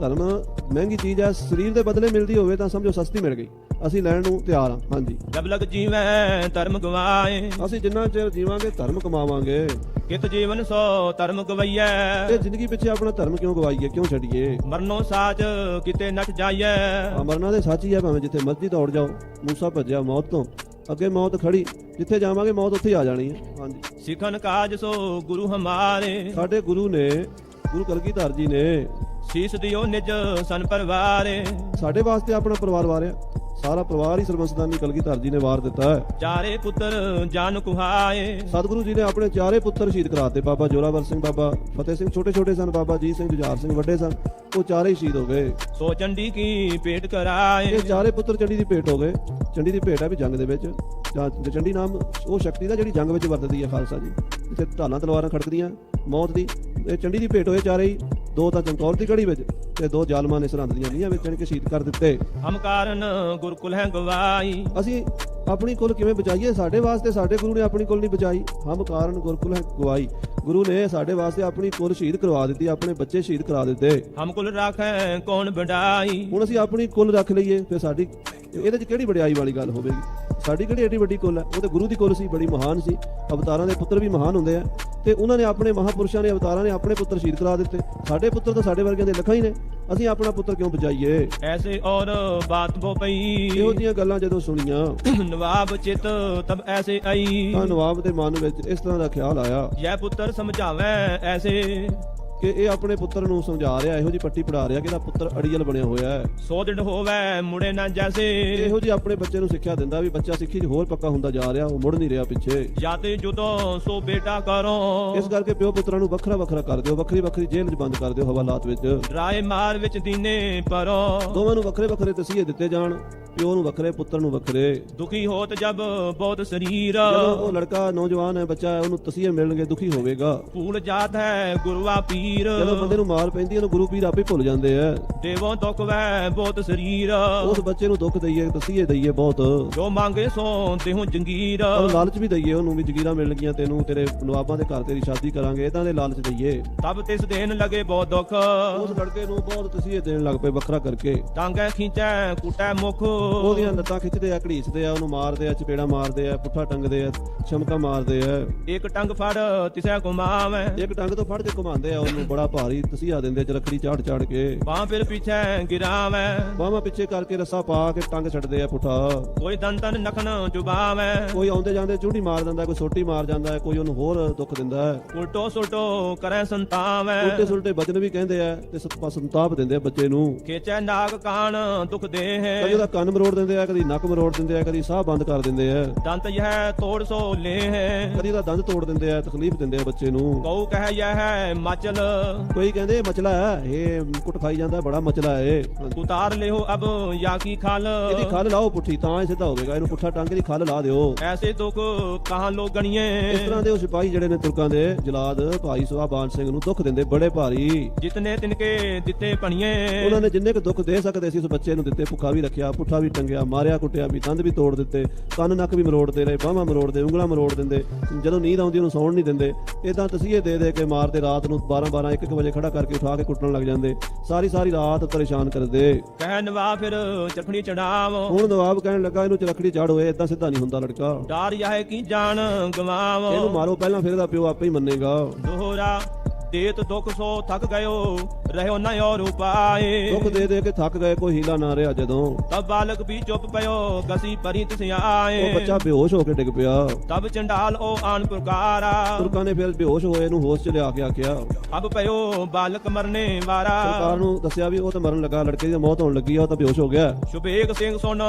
ਧਰਮ ਮਹਿੰਗੀ ਚੀਜ਼ ਹੈ ਸਰੀਰ ਦੇ ਬਦਲੇ ਮਿਲਦੀ ਹੋਵੇ ਤਾਂ ਸਮਝੋ ਸਸਤੀ ਮਿਲ ਗਈ। ਅਸੀਂ ਲੈਣ ਨੂੰ ਤਿਆਰ ਹਾਂ ਹਾਂਜੀ। ਜਬ ਲਗ ਜੀਵੈ ਧਰਮ ਗਵਾਏ। ਅਸੀਂ ਜਿੰਨਾ ਚਿਰ ਜੀਵਾਂਗੇ ਧਰਮ ਕਮਾਵਾਂਗੇ। ਕਿਤ ਜੀਵਨ ਸੋ ਧਰਮ ਗਵਈਐ। ਇਹ ਜ਼ਿੰਦਗੀ ਪਿੱਛੇ ਆਪਣਾ ਧਰਮ ਕਿਉਂ ਗਵਾਈਏ ਕਿਉਂ ਛੱਡੀਏ? ਮਰਨੋ ਸਾਚ ਕਿਤੇ ਨਟ ਜਾਈਐ। ਅਮਰਨਾ ਦੇ ਸੱਚ ਹੀ ਹੈ ਭਾਵੇਂ ਜਿੱਥੇ ਮਰਜ਼ੀ ਦੌੜ ਜਾਓ। ਮੂਸਾ ਭੱਜਿਆ ਮੌਤ ਤੋਂ। ਅੱਗੇ ਮੌਤ ਖੜੀ ਜਿੱਥੇ ਜਾਵਾਂਗੇ ਮੌਤ ਉੱਥੇ ਆ ਜਾਣੀ ਹੈ। ਹਾਂਜੀ। ਸਿਖਨ ਕਾਜ ਸੋ ਗੁਰੂ ਹਮਾਰੇ। ਸਾਡੇ ਗੁਰੂ ਨੇ ਗੁਰੂ ਕਲਗੀਧਰ ਜੀ ਨੇ ਸੀਸ ਦਿਓ ਨਿਜ ਸਨ ਪਰਵਾਰੇ। ਸਾਡੇ ਵਾਸਤੇ ਆਪਣਾ ਪਰਿਵਾਰ ਵਾਰਿਆ। ਸਾਰਾ ਪਰਿਵਾਰ ਹੀ ਸਰਬੰਸਦਾਨੀ ਕਲਗੀਧਰ ਜੀ ਨੇ ਵਾਰ ਦਿੱਤਾ ਹੈ। ਚਾਰੇ ਪੁੱਤਰ ਜਾਨ ਕੁਹਾਏ। ਸਤਿਗੁਰੂ ਜੀ ਨੇ ਆਪਣੇ ਚਾਰੇ ਪੁੱਤਰ ਸ਼ਹੀਦ ਕਰਾਤੇ। ਬਾਬਾ ਜੋਰਾਵਰ ਸਿੰਘ ਬਾਬਾ ਫਤਿਹ ਸਿੰਘ ਛੋਟੇ ਛੋਟੇ ਸਨ ਬਾਬਾ ਜੀ ਸਿੰਘ ਜੁਝਾਰ ਸਿੰਘ ਵੱਡੇ ਸਨ। ਉਹ ਚਾਰੇ ਹੀ ਸ਼ਹੀਦ ਹੋ ਗਏ। ਸੋ ਚੰਡੀ ਕੀ ਪੇਟ ਕਰਾਏ। ਇਹ ਚਾਰੇ ਪੁੱਤਰ ਚੰਡੀ ਦੀ ਭੇਟ ਹੋ ਗਏ। ਚੰਡੀ ਦੀ ਭੇਟ ਹੈ ਵੀ ਜੰਗ ਦੇ ਵਿੱਚ। ਜਾਂ ਚੰਡੀ ਨਾਮ ਉਹ ਸ਼ਕਤੀ ਦਾ ਜਿਹੜੀ ਜੰਗ ਵਿੱਚ ਵਰਤਦੀ ਹੈ ਖਾਲਸਾ ਜੀ। ਜਿੱਥੇ ਢਾਲਾਂ ਤਲਵਾਰਾਂ ਖੜਕਦੀਆਂ। ਮੌਤ ਦੀ ਇਹ ਚੰਡੀ ਦੀ ਭੇਟ ਹੋਏ ਚਾਰੇ ਹੀ। ਦੋ ਤਾਂ ਚਮਕੌਰ ਦੀ ਕੜੀ ਵਿੱਚ ਤੇ ਦੋ ਜ਼ਾਲਮਾਂ ਨੇ ਸਰਹੰਦ ਦੀਆਂ ਨੀਹਾਂ ਵਿੱਚ ਚਣ ਕੇ ਸ਼ਹੀਦ ਕਰ ਦਿੱਤੇ। ਹਮ ਕਾਰਨ ਗੁਰਕੁਲ ਹੈ ਗਵਾਈ। ਅਸੀਂ ਆਪਣੀ ਕੁਲ ਕਿਵੇਂ ਬਚਾਈਏ? ਸਾਡੇ ਵਾਸਤੇ ਸਾਡੇ ਗੁਰੂ ਨੇ ਆਪਣੀ ਕੁਲ ਨਹੀਂ ਬਚਾਈ। ਹਮ ਕਾਰਨ ਗੁਰਕੁਲ ਹੈ ਗਵਾਈ। ਗੁਰੂ ਨੇ ਸਾਡੇ ਵਾਸਤੇ ਆਪਣੀ ਕੁਲ ਸ਼ਹੀਦ ਕਰਵਾ ਦਿੱਤੀ ਆਪਣੇ ਬੱਚੇ ਸ਼ਹੀਦ ਕਰਾ ਦਿੱਤੇ। ਹਮ ਕੁਲ ਰਾਖੈ ਕੌਣ ਵਡਾਈ? ਹੁਣ ਅਸੀਂ ਆਪਣੀ ਕੁਲ ਰੱਖ ਲਈਏ ਫਿਰ ਸਾਡੀ ਇਹਦੇ 'ਚ ਕਿਹੜੀ ਵਡਿਆਈ ਵਾਲੀ ਗੱਲ ਹੋਵੇਗੀ? ਸਾਡੀ ਕਿਹੜੀ ਏਡੀ ਵੱਡੀ ਕੁੱਲ ਹੈ? ਉਹ ਤੇ ਗੁਰੂ ਦੀ ਕੁੱਲ ਸੀ ਬੜੀ ਮਹਾਨ ਸੀ। ਅਵਤਾਰਾਂ ਦੇ ਪੁੱਤਰ ਵੀ ਮਹਾਨ ਹੁੰਦੇ ਆ। ਤੇ ਉਹਨਾਂ ਨੇ ਆਪਣੇ ਮਹਾਪੁਰਸ਼ਾਂ ਨੇ ਅਵਤਾਰਾਂ ਨੇ ਆਪਣੇ ਪੁੱਤਰ ਸ਼ਹੀਦ ਕਰਾ ਦਿੱਤੇ। ਸਾਡੇ ਪੁੱਤਰ ਤਾਂ ਸਾਡੇ ਵਰਗਿਆਂ ਦੇ ਲੱਖਾਂ ਹੀ ਨੇ। ਅਸੀਂ ਆਪਣਾ ਪੁੱਤਰ ਕਿਉਂ ਬਚਾਈਏ? ਐਸੇ ਔਰ ਬਾਤ ਬੋ ਪਈ। ਇਹੋ ਜੀਆਂ ਗੱਲਾਂ ਜਦੋਂ ਸੁਣੀਆਂ। ਨਵਾਬ ਚਿਤ ਤਬ ਐਸੇ ਆਈ। ਤਾਂ ਨਵਾਬ ਦੇ ਮਨ ਵਿੱਚ ਇਸ ਤਰ੍ਹਾਂ ਦਾ ਖਿਆਲ ਆਇਆ। ਜੈ ਪੁੱਤਰ ਸਮਝਾਵੇ ਐਸੇ। ਕਿ ਇਹ ਆਪਣੇ ਪੁੱਤਰ ਨੂੰ ਸਮਝਾ ਰਿਹਾ ਇਹੋ ਜੀ ਪੱਟੀ ਪੜਾ ਰਿਹਾ ਕਿ ਇਹਦਾ ਪੁੱਤਰ ਅੜੀਅਲ ਬਣਿਆ ਹੋਇਆ ਹੈ। ਸੋ ਦਿਨ ਹੋਵੇ ਮੁੜੇ ਨਾ ਜੈਸੇ। ਇਹੋ ਜੀ ਆਪਣੇ ਬੱਚੇ ਨੂੰ ਸਿੱਖਿਆ ਦਿੰਦਾ ਵੀ ਬੱਚਾ ਸਿੱਖੀ 'ਚ ਹੋਰ ਪੱਕਾ ਹੁੰਦਾ ਜਾ ਰਿਹਾ ਉਹ ਮੁੜ ਨਹੀਂ ਰਿਹਾ ਪਿੱਛੇ। ਜਾਤੇ ਜੁਦੋ ਸੋ ਬੇਟਾ ਕਰੋ। ਇਸ ਕਰਕੇ ਪਿਓ ਪੁੱਤਰਾਂ ਨੂੰ ਵੱਖਰਾ ਵੱਖਰਾ ਕਰ ਦਿਓ ਵੱਖਰੀ ਵੱਖਰੀ ਜੇਲ੍ਹ 'ਚ ਬੰਦ ਕਰ ਦਿਓ ਹਵਾਲਾਤ ਵਿੱਚ। ਡਰਾਏ ਮਾਰ ਵਿੱਚ ਦੀਨੇ ਪਰੋ। ਦੋਵਾਂ ਨੂੰ ਵੱਖਰੇ ਵੱਖਰੇ ਤਸੀਹੇ ਦਿੱਤੇ ਜਾਣ ਪਿਓ ਨੂੰ ਵੱਖਰੇ ਪੁੱਤਰ ਨੂੰ ਵੱਖਰੇ। ਦੁਖੀ ਹੋਤ ਜਬ ਬਹੁਤ ਸਰੀਰ। ਜਦੋਂ ਉਹ ਲੜਕਾ ਨੌਜਵਾਨ ਹੈ ਬੱਚਾ ਹੈ ਉਹਨੂੰ ਤਸੀਹੇ ਮਿਲਣਗੇ ਦੁਖੀ ਹੋਵੇਗਾ। ਭੂਲ ਜਾਤ ਹੈ ਗੁਰਵਾ ਪੀਰ। ਜਦੋਂ ਬੰਦੇ ਨੂੰ ਮਾਰ ਪੈਂਦੀ ਉਹਨੂੰ ਗੁਰੂ ਪੀਰ ਆਪੇ ਭੁੱਲ ਜਾਂਦੇ ਆ। ਦੇਵੋ ਦੁਖ ਵੈ ਬਹੁਤ ਸਰੀਰ। ਉਸ ਬੱਚੇ ਨੂੰ ਦੁੱਖ ਦਈਏ ਤਸੀਹੇ ਦਈਏ ਬਹੁਤ। ਜੋ ਮੰਗੇ ਸੋ ਦੇਹੂ ਜੰਗੀਰ। ਔਰ ਲਾਲਚ ਵੀ ਦਈਏ ਉਹਨੂੰ ਵੀ ਜਗੀਰਾਂ ਮਿਲ ਗਈਆਂ ਤੈਨੂੰ ਤੇਰੇ ਨਵਾਬਾਂ ਦੇ ਘਰ ਤੇਰੀ ਸ਼ਾਦੀ ਕਰਾਂਗੇ ਇਦਾਂ ਦੇ ਲਾਲਚ ਦਈਏ। ਤਬ ਤਿਸ ਦੇਨ ਲਗੇ ਬਹੁਤ ਦੁਖ। ਉਸ ਲੜਕੇ ਨੂੰ ਬਹੁਤ ਤਸੀਹੇ ਦੇਣ ਲੱਗ ਪਏ ਵੱਖਰਾ ਕਰਕੇ। ਟਾਂਗੇ ਖਿੰਚੈ ਕੁਟੈ ਮੁਖ। ਉਹਦੀਆਂ ਲੱਤਾਂ ਖਿੱਚਦੇ ਆ ਘੜੀਸਦੇ ਆ ਉਹਨੂੰ ਮਾਰਦੇ ਆ ਚਪੇੜਾ ਮਾਰਦੇ ਆ ਪੁੱਠਾ ਟੰਗਦੇ ਆ ਛਮਕਾ ਮਾਰਦੇ ਆ। ਇੱਕ ਟੰਗ ਫੜ ਤਿਸੈ ਕੁਮਾਵੈ ਇੱਕ ਟੰਗ ਤੋਂ ਫੜ ਕੇ ਘੁਮਾਉਂਦੇ ਆ ਉਹਨੂੰ। ਬੜਾ ਭਾਰੀ ਤਸੀਹਾ ਦਿੰਦੇ ਚ ਰੱਖੜੀ ਚਾੜ ਚਾੜ ਕੇ। ਬਾਹ ਫਿਰ ਪਿਛੈ ਗਿਰਾਵੈ। ਬਾਹਾਂ ਪਿੱਛੇ ਕਰਕੇ ਰੱਸਾ ਪਾ ਕੇ ਟੰਗ ਛੱਡਦੇ ਆ ਪੁੱਠਾ। ਕੋਈ ਦੰਤਨ ਨਖਨ ਚੁਬਾਵੈ ਕੋਈ ਆਉਂਦੇ ਜਾਂਦੇ ਚੂੜੀ ਮਾਰ ਦਿੰਦਾ ਕੋਈ ਸੋਟੀ ਮਾਰ ਜਾਂਦਾ ਕੋਈ ਉਹਨੂੰ ਹੋਰ ਦੁੱਖ ਦਿੰਦਾ। ਉਲਟੋ ਸੁਲਟੋ ਕਰੈ ਸੰਤਾਵੈ। ਉਲਟੇ ਸੁਲਟੇ ਬਚਨ ਵੀ ਕਹਿੰਦੇ ਆ ਤੇ ਸਤਪਾ ਸੰਤਾਪ ਦਿੰਦੇ ਆ ਬੱਚੇ ਨੂੰ। ਖੇਚੈ ਨਾਗ ਕਾਣ ਦੁਖ ਦੇ ਕਦੀ ਹੈ ਉਹਦਾ ਕੰਨ ਮਰੋੜ ਦਿੰਦੇ ਆ ਕਦੀ ਨੱਕ ਮਰੋੜ ਦਿੰਦੇ ਆ ਕਦੀ ਸਾਹ ਬੰਦ ਕਰ ਦਿੰਦੇ ਆ। ਦੰਤ ਯਹ ਤੋੜ ਸੋ ਲੈ ਹੈ ਕਦੀ ਉਹਦਾ ਦੰਦ ਤੋੜ ਦਿੰਦੇ ਆ ਤਕਲੀਫ ਦਿੰਦੇ ਆ ਬੱਚੇ ਨੂੰ। ਕਉ ਕਹਿ ਯਹ ਹੈ ਮਚਲ ਕੋਈ ਕਹਿੰਦੇ ਮਚਲਾ ਹੈ ਇਹ ਕੁੱਟ ਖਾਈ ਜਾਂਦਾ ਬੜਾ ਮਚਲਾ ਹੈ ਉਤਾਰ ਲਿਓ ਅਬ ਯਾ ਕੀ ਖਾਲ? ਇਹਦੀ ਖੱਲ ਲਾਓ ਪੁੱਠੀ ਤਾਂ ਇਹ ਸਿੱਧਾ ਹੋਵੇਗਾ ਇਹਨੂੰ ਪੁੱਠਾ ਟੰਗ ਦੀ ਖੱਲ ਲਾ ਦਿਓ। ਐਸੇ ਦੁਖ ਕਹਾਂ ਲੋ ਗਣੀਏ ਇਸ ਤਰ੍ਹਾਂ ਦੇ ਉਹ ਸਿਪਾਹੀ ਜਿਹੜੇ ਨੇ ਤੁਰਕਾਂ ਦੇ ਜਲਾਦ ਭਾਈ ਸੁਹਾਬਾਨ ਸਿੰਘ ਨੂੰ ਦੁੱਖ ਦਿੰਦੇ ਬੜੇ ਭਾਰੀ। ਜਿਤਨੇ ਤਿਨਕੇ ਦਿੱਤੇ ਪਣੀਏ ਉਹਨਾਂ ਨੇ ਜਿੰਨੇ ਕੁ ਦੁੱਖ ਦੇ ਸਕਦੇ ਸੀ ਉਸ ਬੱਚੇ ਨੂੰ ਦਿੱਤੇ ਭੁੱਖਾ ਵੀ ਰੱਖਿਆ ਪੁੱਠਾ ਵੀ ਟੰਗਿਆ ਮਾਰਿਆ ਕੁੱਟਿਆ ਵੀ ਦੰਦ ਵੀ ਤੋੜ ਦਿੱਤੇ ਕੰਨ ਨੱਕ ਵੀ ਮਰੋੜਦੇ ਰਹੇ ਬਾਹਾਂ ਮਰੋੜਦੇ ਉਂਗਲਾਂ ਮਰੋੜ ਦਿੰਦੇ ਜਦੋਂ ਨੀਂਦ ਆਉਂਦੀ ਉਹਨੂੰ ਸੌਣ ਨਹੀਂ ਦਿੰਦੇ। ਇਦਾਂ ਤਸੀਹੇ ਦੇ ਦੇ ਕੇ ਮਾਰਦੇ ਰਾਤ ਨੂੰ 12 12 1 1 ਵਜੇ ਖੜਾ ਕਰਕੇ ਉਠਾ ਕੇ ਕੁੱਟਣ ਲੱਗ ਜਾਂਦੇ। ਸਾਰੀ ਸਾਰੀ ਰਾਤ ਪਰੇਸ਼ਾਨ ਕਰਦੇ। ਕਹਿ ਨਵਾ ਫਿਰ ਚਖਣੀ ਚੜਾਵ। ਹੁਣ ਨਵਾਬ ਕਹਿਣ ਲੱਗਾ ਇਹਨੂੰ ਚਰਖੜੀ ਚੜ ਹੋਏ ਇਦਾਂ ਸਿੱਧਾ ਨਹੀਂ ਹੁੰਦਾ ਲੜਕਾ। ਡਾਰ ਯਹ ਕੀ ਜਾਣ ਗਵਾਵ। ਇਹਨੂੰ ਮਾਰੋ ਪਹਿਲਾਂ ਫਿਰ ਇਹਦਾ ਪਿਓ ਆਪੇ ਹੀ ਮੰਨੇਗਾ। ਦੋਹਰਾ ਦੇਤ ਦੁਖ ਸੋ ਥਕ ਗਇਓ ਰਹਿਓ ਨਾ ਔਰ ਉਪਾਏ ਦੁੱਖ ਦੇ ਦੇ ਕੇ ਥੱਕ ਗਏ ਕੋਈ ਹੀਲਾ ਨਾ ਰਿਹਾ ਜਦੋਂ। ਤਬ ਬਾਲਕ ਵੀ ਚੁੱਪ ਪਇਓ ਗਸੀ ਪਰੀ ਤਿਸ ਉਹ ਆਏ ਬੱਚਾ ਬੇਹੋਸ਼ ਹੋ ਕੇ ਡਿੱਗ ਪਿਆ। ਤਬ ਚੰਡਾਲ ਉਹ ਆਨ ਪ੍ਰਕਾਰਾ ਤੁਰਕਾਂ ਨੇ ਫਿਰ ਬੇਹੋਸ਼ ਹੋਏ ਨੂੰ ਹੋਸ਼ ਚ ਲਿਆ ਕੇ ਆਖਿਆ ਅਬ ਪਇਓ ਬਾਲਕ ਮਰਨੇ ਵਾਰਾ। ਸਰਕਾਰ ਨੂੰ ਦੱਸਿਆ ਵੀ ਉਹ ਤਾਂ ਮਰਨ ਲੱਗਾ ਲੜਕੇ ਦੀ ਮੌਤ ਹੋਣ ਲੱਗੀ ਆ ਉਹ ਤਾਂ ਬੇਹੋਸ਼ ਹੋ ਗਿਆ। ਸ਼ੁਭੇਗ ਸਿੰਘ ਸੁਨ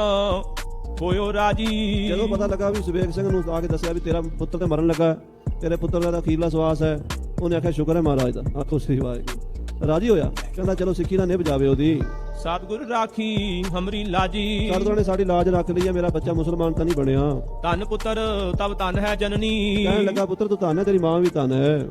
ਹੋਇਓ ਰਾਜੀ। ਜਦੋਂ ਪਤਾ ਲੱਗਾ ਵੀ ਸੁਬੇਗ ਸਿੰਘ ਨੂੰ ਆ ਕੇ ਦੱਸਿਆ ਵੀ ਤੇਰਾ ਪੁੱਤਰ ਤੇ ਮਰਨ ਲੱਗਾ ਹੈ, ਤੇਰੇ ਪੁੱਤਰ ਦਾ ਤਾਂ ਅਖੀਰਲਾ ਸਵਾਸ ਹੈ। ਉਹਨੇ ਆਖਿਆ ਸ਼ੁਕਰ ਹੈ ਮਹਾਰਾਜ ਦਾ। ਆਖੋ ਸ੍ਰੀ ਵਾਹਿਗੁਰੂ। ਰਾਜੀ ਹੋਇਆ ਕਹਿੰਦਾ ਚਲੋ ਸਿੱਖੀ ਦਾ ਨਿਭ ਜਾਵੇ ਉਹਦੀ। ਸਤਿਗੁਰ ਰਾਖੀ ਹਮਰੀ ਲਾਜੀ। ਸਤਿਗੁਰਾਂ ਨੇ ਸਾਡੀ ਲਾਜ ਰੱਖ ਲਈ ਹੈ ਮੇਰਾ ਬੱਚਾ ਮੁਸਲਮਾਨ ਤਾਂ ਨਹੀਂ ਬਣਿਆ। ਧਨ ਪੁੱਤਰ ਤਬ ਧਨ ਹੈ ਜਨਨੀ। ਕਹਿਣ ਲੱਗਾ ਪੁੱਤਰ ਤੂੰ ਧੰਨ ਹੈ ਤੇਰੀ ਮਾਂ ਵੀ ਧੰਨ ਹੈ।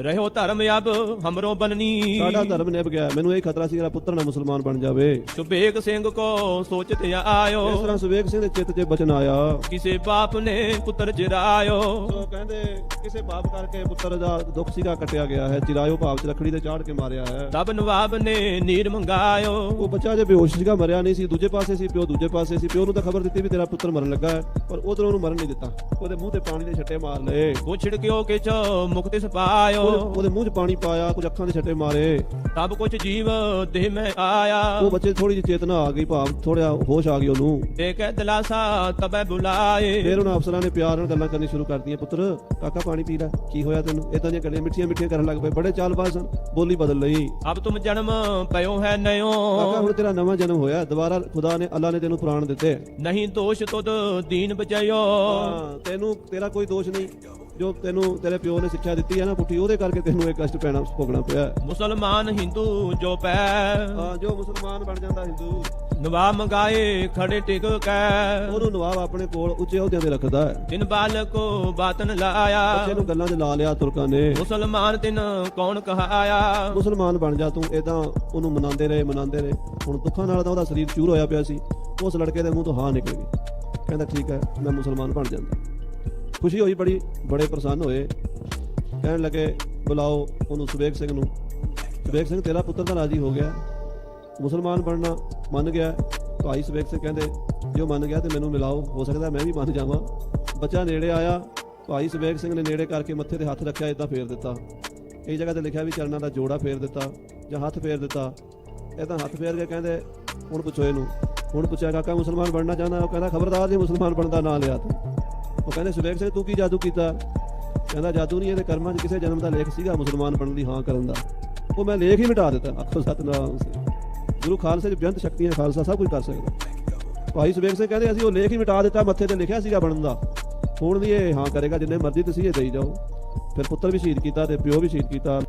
ਰਹਿਓ ਧਰਮ ਅਬ ਹਮਰੋ ਬਨਨੀ ਸਾਡਾ ਧਰਮ ਨਿਭ ਗਿਆ। ਮੈਨੂੰ ਇਹ ਖਤਰਾ ਸੀ ਮੇਰਾ ਪੁੱਤਰ ਨਾ ਮੁਸਲਮਾਨ ਬਣ ਜਾਵੇ। ਸੁਬੇਗ ਸਿੰਘ ਕੋ ਸੋਚਤ ਇਸ ਆਇਓ। ਤਰ੍ਹਾਂ ਸੁਬੇਗ ਸਿੰਘ ਦੇ ਚਿੱਤ 'ਚ ਬਚਨ ਆਇਆ। ਕਿਸੇ ਬਾਪ ਨੇ ਪੁੱਤਰ ਜਿਰਾਇਓ ਸੋ ਕਹਿੰਦੇ ਕਿਸੇ ਪਾਪ ਕਰਕੇ ਪੁੱਤਰ ਦਾ ਦੁੱਖ ਸੀਗਾ ਕੱਟਿਆ ਗਿਆ ਹੈ। ਚਿਰਾਇਓ ਭਾਵ ਚ ਰੱਖੜੀ ਤੇ ਚਾੜ ਕੇ ਮਾਰਿਆ ਹੈ। ਤਬ ਨਵਾਬ ਨੇ ਨੀਰ ਮੰਗਾਇਓ। ਉਹ ਬੱਚਾ ਜੇ ਬੇਹੋਸ਼ ਸੀਗਾ ਮਰਿਆ ਨਹੀਂ ਸੀ। ਦੂਜੇ ਪਾਸੇ ਸੀ ਪਿਓ ਦੂਜੇ ਪਾਸੇ ਸੀ। ਪਿਓ ਨੂੰ ਤਾਂ ਖਬਰ ਦਿੱਤੀ ਵੀ ਤੇਰਾ ਪੁੱਤਰ ਮਰਨ ਲੱਗਾ ਹੈ ਪਰ ਉਧਰੋਂ ਉਹਨੂੰ ਮਰਨ ਨਹੀਂ ਦਿੱਤਾ। ਉਹਦੇ ਮੂੰਹ ਤੇ ਪਾਣੀ ਦੇ ਛੱਟੇ ਮਾਰ ਲਏ। ਕੁਛੜ ਕਿਉ ਕਿਛ ਮੁਕਤਿ ਸਪਾਇਓ। ਉਹਦੇ- ਉਹਦੇ ਮੂੰਹ 'ਚ ਪਾਣੀ ਪਾਇਆ ਕੁਝ ਅੱਖਾਂ ਦੇ ਛੱਟੇ ਮਾਰੇ। ਤਬ ਕੁਛ ਜੀਵ ਦੇਹ ਮੈਂ ਆਇਆ। ਉਹ ਬੱਚੇ ਥੋੜੀ ਜਿਹੀ ਚੇਤਨਾ ਆ ਗਈ ਭਾਵ ਥੋੜਾ ਹੋਸ਼ ਆ ਗਈ ਉਹਨੂੰ। ਦੇਖੈ ਦਲਾਸਾ ਤਬੈ ਬੁਲਾਏ। ਫਿਰ ਉਹਨਾਂ ਅਫਸਰਾਂ ਨੇ ਪਿਆਰ ਨਾਲ ਗੱਲਾਂ ਕਰਨੀ ਸ਼ੁਰੂ ਕਰਤੀਆਂ ਪੁੱਤਰ ਕਾਕਾ ਪਾਣੀ ਪੀ ਲੈ ਕੀ ਹੋਇਆ ਤੈਨੂੰ? ਇਦਾਂ ਦੀਆਂ ਗੱਲਾਂ ਮਿੱਠੀਆਂ ਮਿੱਠੀਆਂ ਕਰਨ ਲੱਗ ਪਏ ਬੜੇ ਚਾਲਬਾਜ਼ ਸਨ ਬੋਲੀ ਬਦਲ ਲਈ। ਅਬ ਤੁਮ ਜਨਮ ਪਇਓ ਹੈ ਨਯੋ ਕਾਕਾ ਹੁਣ ਤੇਰਾ ਨਵਾਂ ਜਨਮ ਹੋਇਆ ਦੁਬਾਰਾ ਖੁਦਾ ਨੇ ਅੱਲਾ ਨੇ ਤੈਨੂੰ ਪ੍ਰਾਣ ਦਿੱਤੇ। ਨਹੀਂ ਦੋਸ਼ ਤੁਧ ਦੀਨ ਬਚਾਇਓ। ਤੈਨੂੰ ਤੇਰਾ ਕੋਈ ਦੋਸ਼ ਨਹੀਂ। ਜੋ ਤੈਨੂੰ ਤੇਰੇ ਪਿਓ ਨੇ ਸਿੱਖਿਆ ਦਿੱਤੀ ਹੈ ਨਾ ਪੁੱਠੀ ਉਹਦੇ ਕਰਕੇ ਤੈਨੂੰ ਇਹ ਕਸ਼ਟ ਪੈਣਾ ਭੋਗਣਾ ਪਿਆ ਮੁਸਲਮਾਨ ਹਿੰਦੂ ਜੋ ਪੈ ਹਾਂ ਜੋ ਮੁਸਲਮਾਨ ਬਣ ਜਾਂਦਾ ਹਿੰਦੂ। ਨਵਾਬ ਮੰਗਾਏ ਖੜੇ ਟਿਕ ਕੈ। ਉਹਨੂੰ ਨਵਾਬ ਆਪਣੇ ਕੋਲ ਉੱਚੇ ਅਹੁਦਿਆਂ ਤੇ ਰੱਖਦਾ ਹੈ। ਤਿਨ ਬਾਲਕ ਕੋ ਬਾਤਨ ਲਾਇਆ। ਬੱਚੇ ਨੂੰ ਗੱਲਾਂ 'ਚ ਲਾ ਲਿਆ ਤੁਰਕਾਂ ਨੇ। ਮੁਸਲਮਾਨ ਤਿਨ ਕੌਣ ਕਹਾਇਆ। ਮੁਸਲਮਾਨ ਬਣ ਜਾ ਤੂੰ ਇਦਾਂ ਉਹਨੂੰ ਮਨਾਉਂਦੇ ਰਹੇ ਮਨਾਉਂਦੇ ਰਹੇ। ਹੁਣ ਦੁੱਖਾਂ ਨਾਲ ਤਾਂ ਉਹਦਾ ਸਰੀਰ ਚੂਰ ਹੋਇਆ ਪਿਆ ਸੀ। ਉਸ ਲੜਕੇ ਦੇ ਮੂੰਹ ਤੋਂ ਹਾਂ ਨਿਕਲ ਗਈ। ਕਹਿੰਦਾ ਠੀਕ ਹੈ ਮੈਂ ਮੁਸਲਮਾਨ ਬਣ ਜਾਂਦਾ। ਖੁਸ਼ੀ ਹੋਈ, ਬੜੀ, ਬੜੇ ਪ੍ਰਸੰਨ ਹੋਏ। ਕਹਿਣ ਲੱਗੇ, ਬੁਲਾਓ ਉਹਨੂੰ ਸੁਬੇਗ ਸਿੰਘ ਨੂੰ। ਸੁਬੇਗ ਸਿੰਘ ਤੇਰਾ ਪੁੱਤਰ ਤਾਂ ਰਾਜੀ ਹੋ ਗਿਆ। ਮੁਸਲਮਾਨ ਬਣਨਾ ਮੰਨ ਗਿਆ। ਭਾਈ ਸੁਬੇਗ ਸਿੰਘ ਕਹਿੰਦੇ, ਜੋ ਮੰਨ ਗਿਆ ਤੇ ਮੈਨੂੰ ਮਿਲਾਓ। ਹੋ ਸਕਦਾ ਮੈਂ ਵੀ ਮੰਨ ਜਾਵਾਂ। ਬੱਚਾ ਨੇੜੇ ਆਇਆ। ਭਾਈ ਸੁਬੇਗ ਸਿੰਘ ਨੇ ਨੇੜੇ ਕਰਕੇ ਮੱਥੇ ਤੇ ਹੱਥ ਰੱਖਿਆ ਇਦਾਂ ਫੇਰ ਦਿੱਤਾ। ਇਹ ਜਗ੍ਹਾ ਤੇ ਲਿਖਿਆ ਵੀ ਚਰਨਾਂ ਦਾ ਜੋੜਾ ਫੇਰ ਦਿੱਤਾ ਜਾਂ ਹੱਥ ਫੇਰ ਦਿੱਤਾ। ਇਹ ਤਾਂ ਹੱਥ ਫੇਰ ਕੇ ਕਹਿੰਦੇ, ਹੁਣ ਪੁੱਛੋ ਇਹਨੂੰ। ਹੁਣ ਪੁੱਛਿਆ, ਕਾਕਾ ਮੁਸਲਮਾਨ ਬਣਨਾ ਚਾਹੁੰਦਾ? ਉਹ ਕਹਿੰਦਾ, ਖਬਰਦਾਰ ਜੇ ਮੁਸਲਮਾਨ ਬਣਦਾ, ਨਾਂ ਲਿਆ ਤੂੰ। ਉਹ ਕਹਿੰਦੇ ਸੁਬੇਗ ਸਿੰਘ ਤੂੰ ਕੀ ਜਾਦੂ ਕੀਤਾ? ਕਹਿੰਦਾ ਜਾਦੂ ਨਹੀਂ ਇਹਦੇ ਕਰਮਾਂ 'ਚ ਕਿਸੇ ਜਨਮ ਦਾ ਲੇਖ ਸੀਗਾ ਮੁਸਲਮਾਨ ਬਣਨ ਦੀ ਹਾਂ ਕਰਨ ਦਾ। ਉਹ ਮੈਂ ਲੇਖ ਹੀ ਮਿਟਾ ਦਿੱਤਾ। ਆਖੋ ਸਤਨਾਮ ਸਿੰਘ ਗੁਰੂ ਖਾਲਸੇ ਦੀ ਬੇਅੰਤ ਸ਼ਕਤੀਆਂ ਖਾਲਸਾ ਸਭ ਕੁਝ ਕਰ ਸਕਦਾ। ਭਾਈ ਸੁਬੇਗ ਸਿੰਘ ਕਹਿੰਦੇ, ਅਸੀਂ ਉਹ ਲੇਖ ਹੀ ਮਿਟਾ ਦਿੱਤਾ, ਮੱਥੇ ਤੇ ਲਿਖਿਆ ਸੀਗਾ ਬਣਨ ਦਾ। ਹੁਣ ਵੀ ਇਹ ਹਾਂ ਕਰੇਗਾ, ਜਿੰਨੇ ਮਰਜ਼ੀ ਤੁਸੀਂ ਇਹ ਦੇਈ ਜਾਓ। ਫਿਰ ਪੁੱਤਰ ਵੀ ਸ਼ਹੀਦ ਕੀਤਾ ਤੇ ਪਿਓ ਵੀ ਸ਼ਹੀਦ ਕੀਤਾ।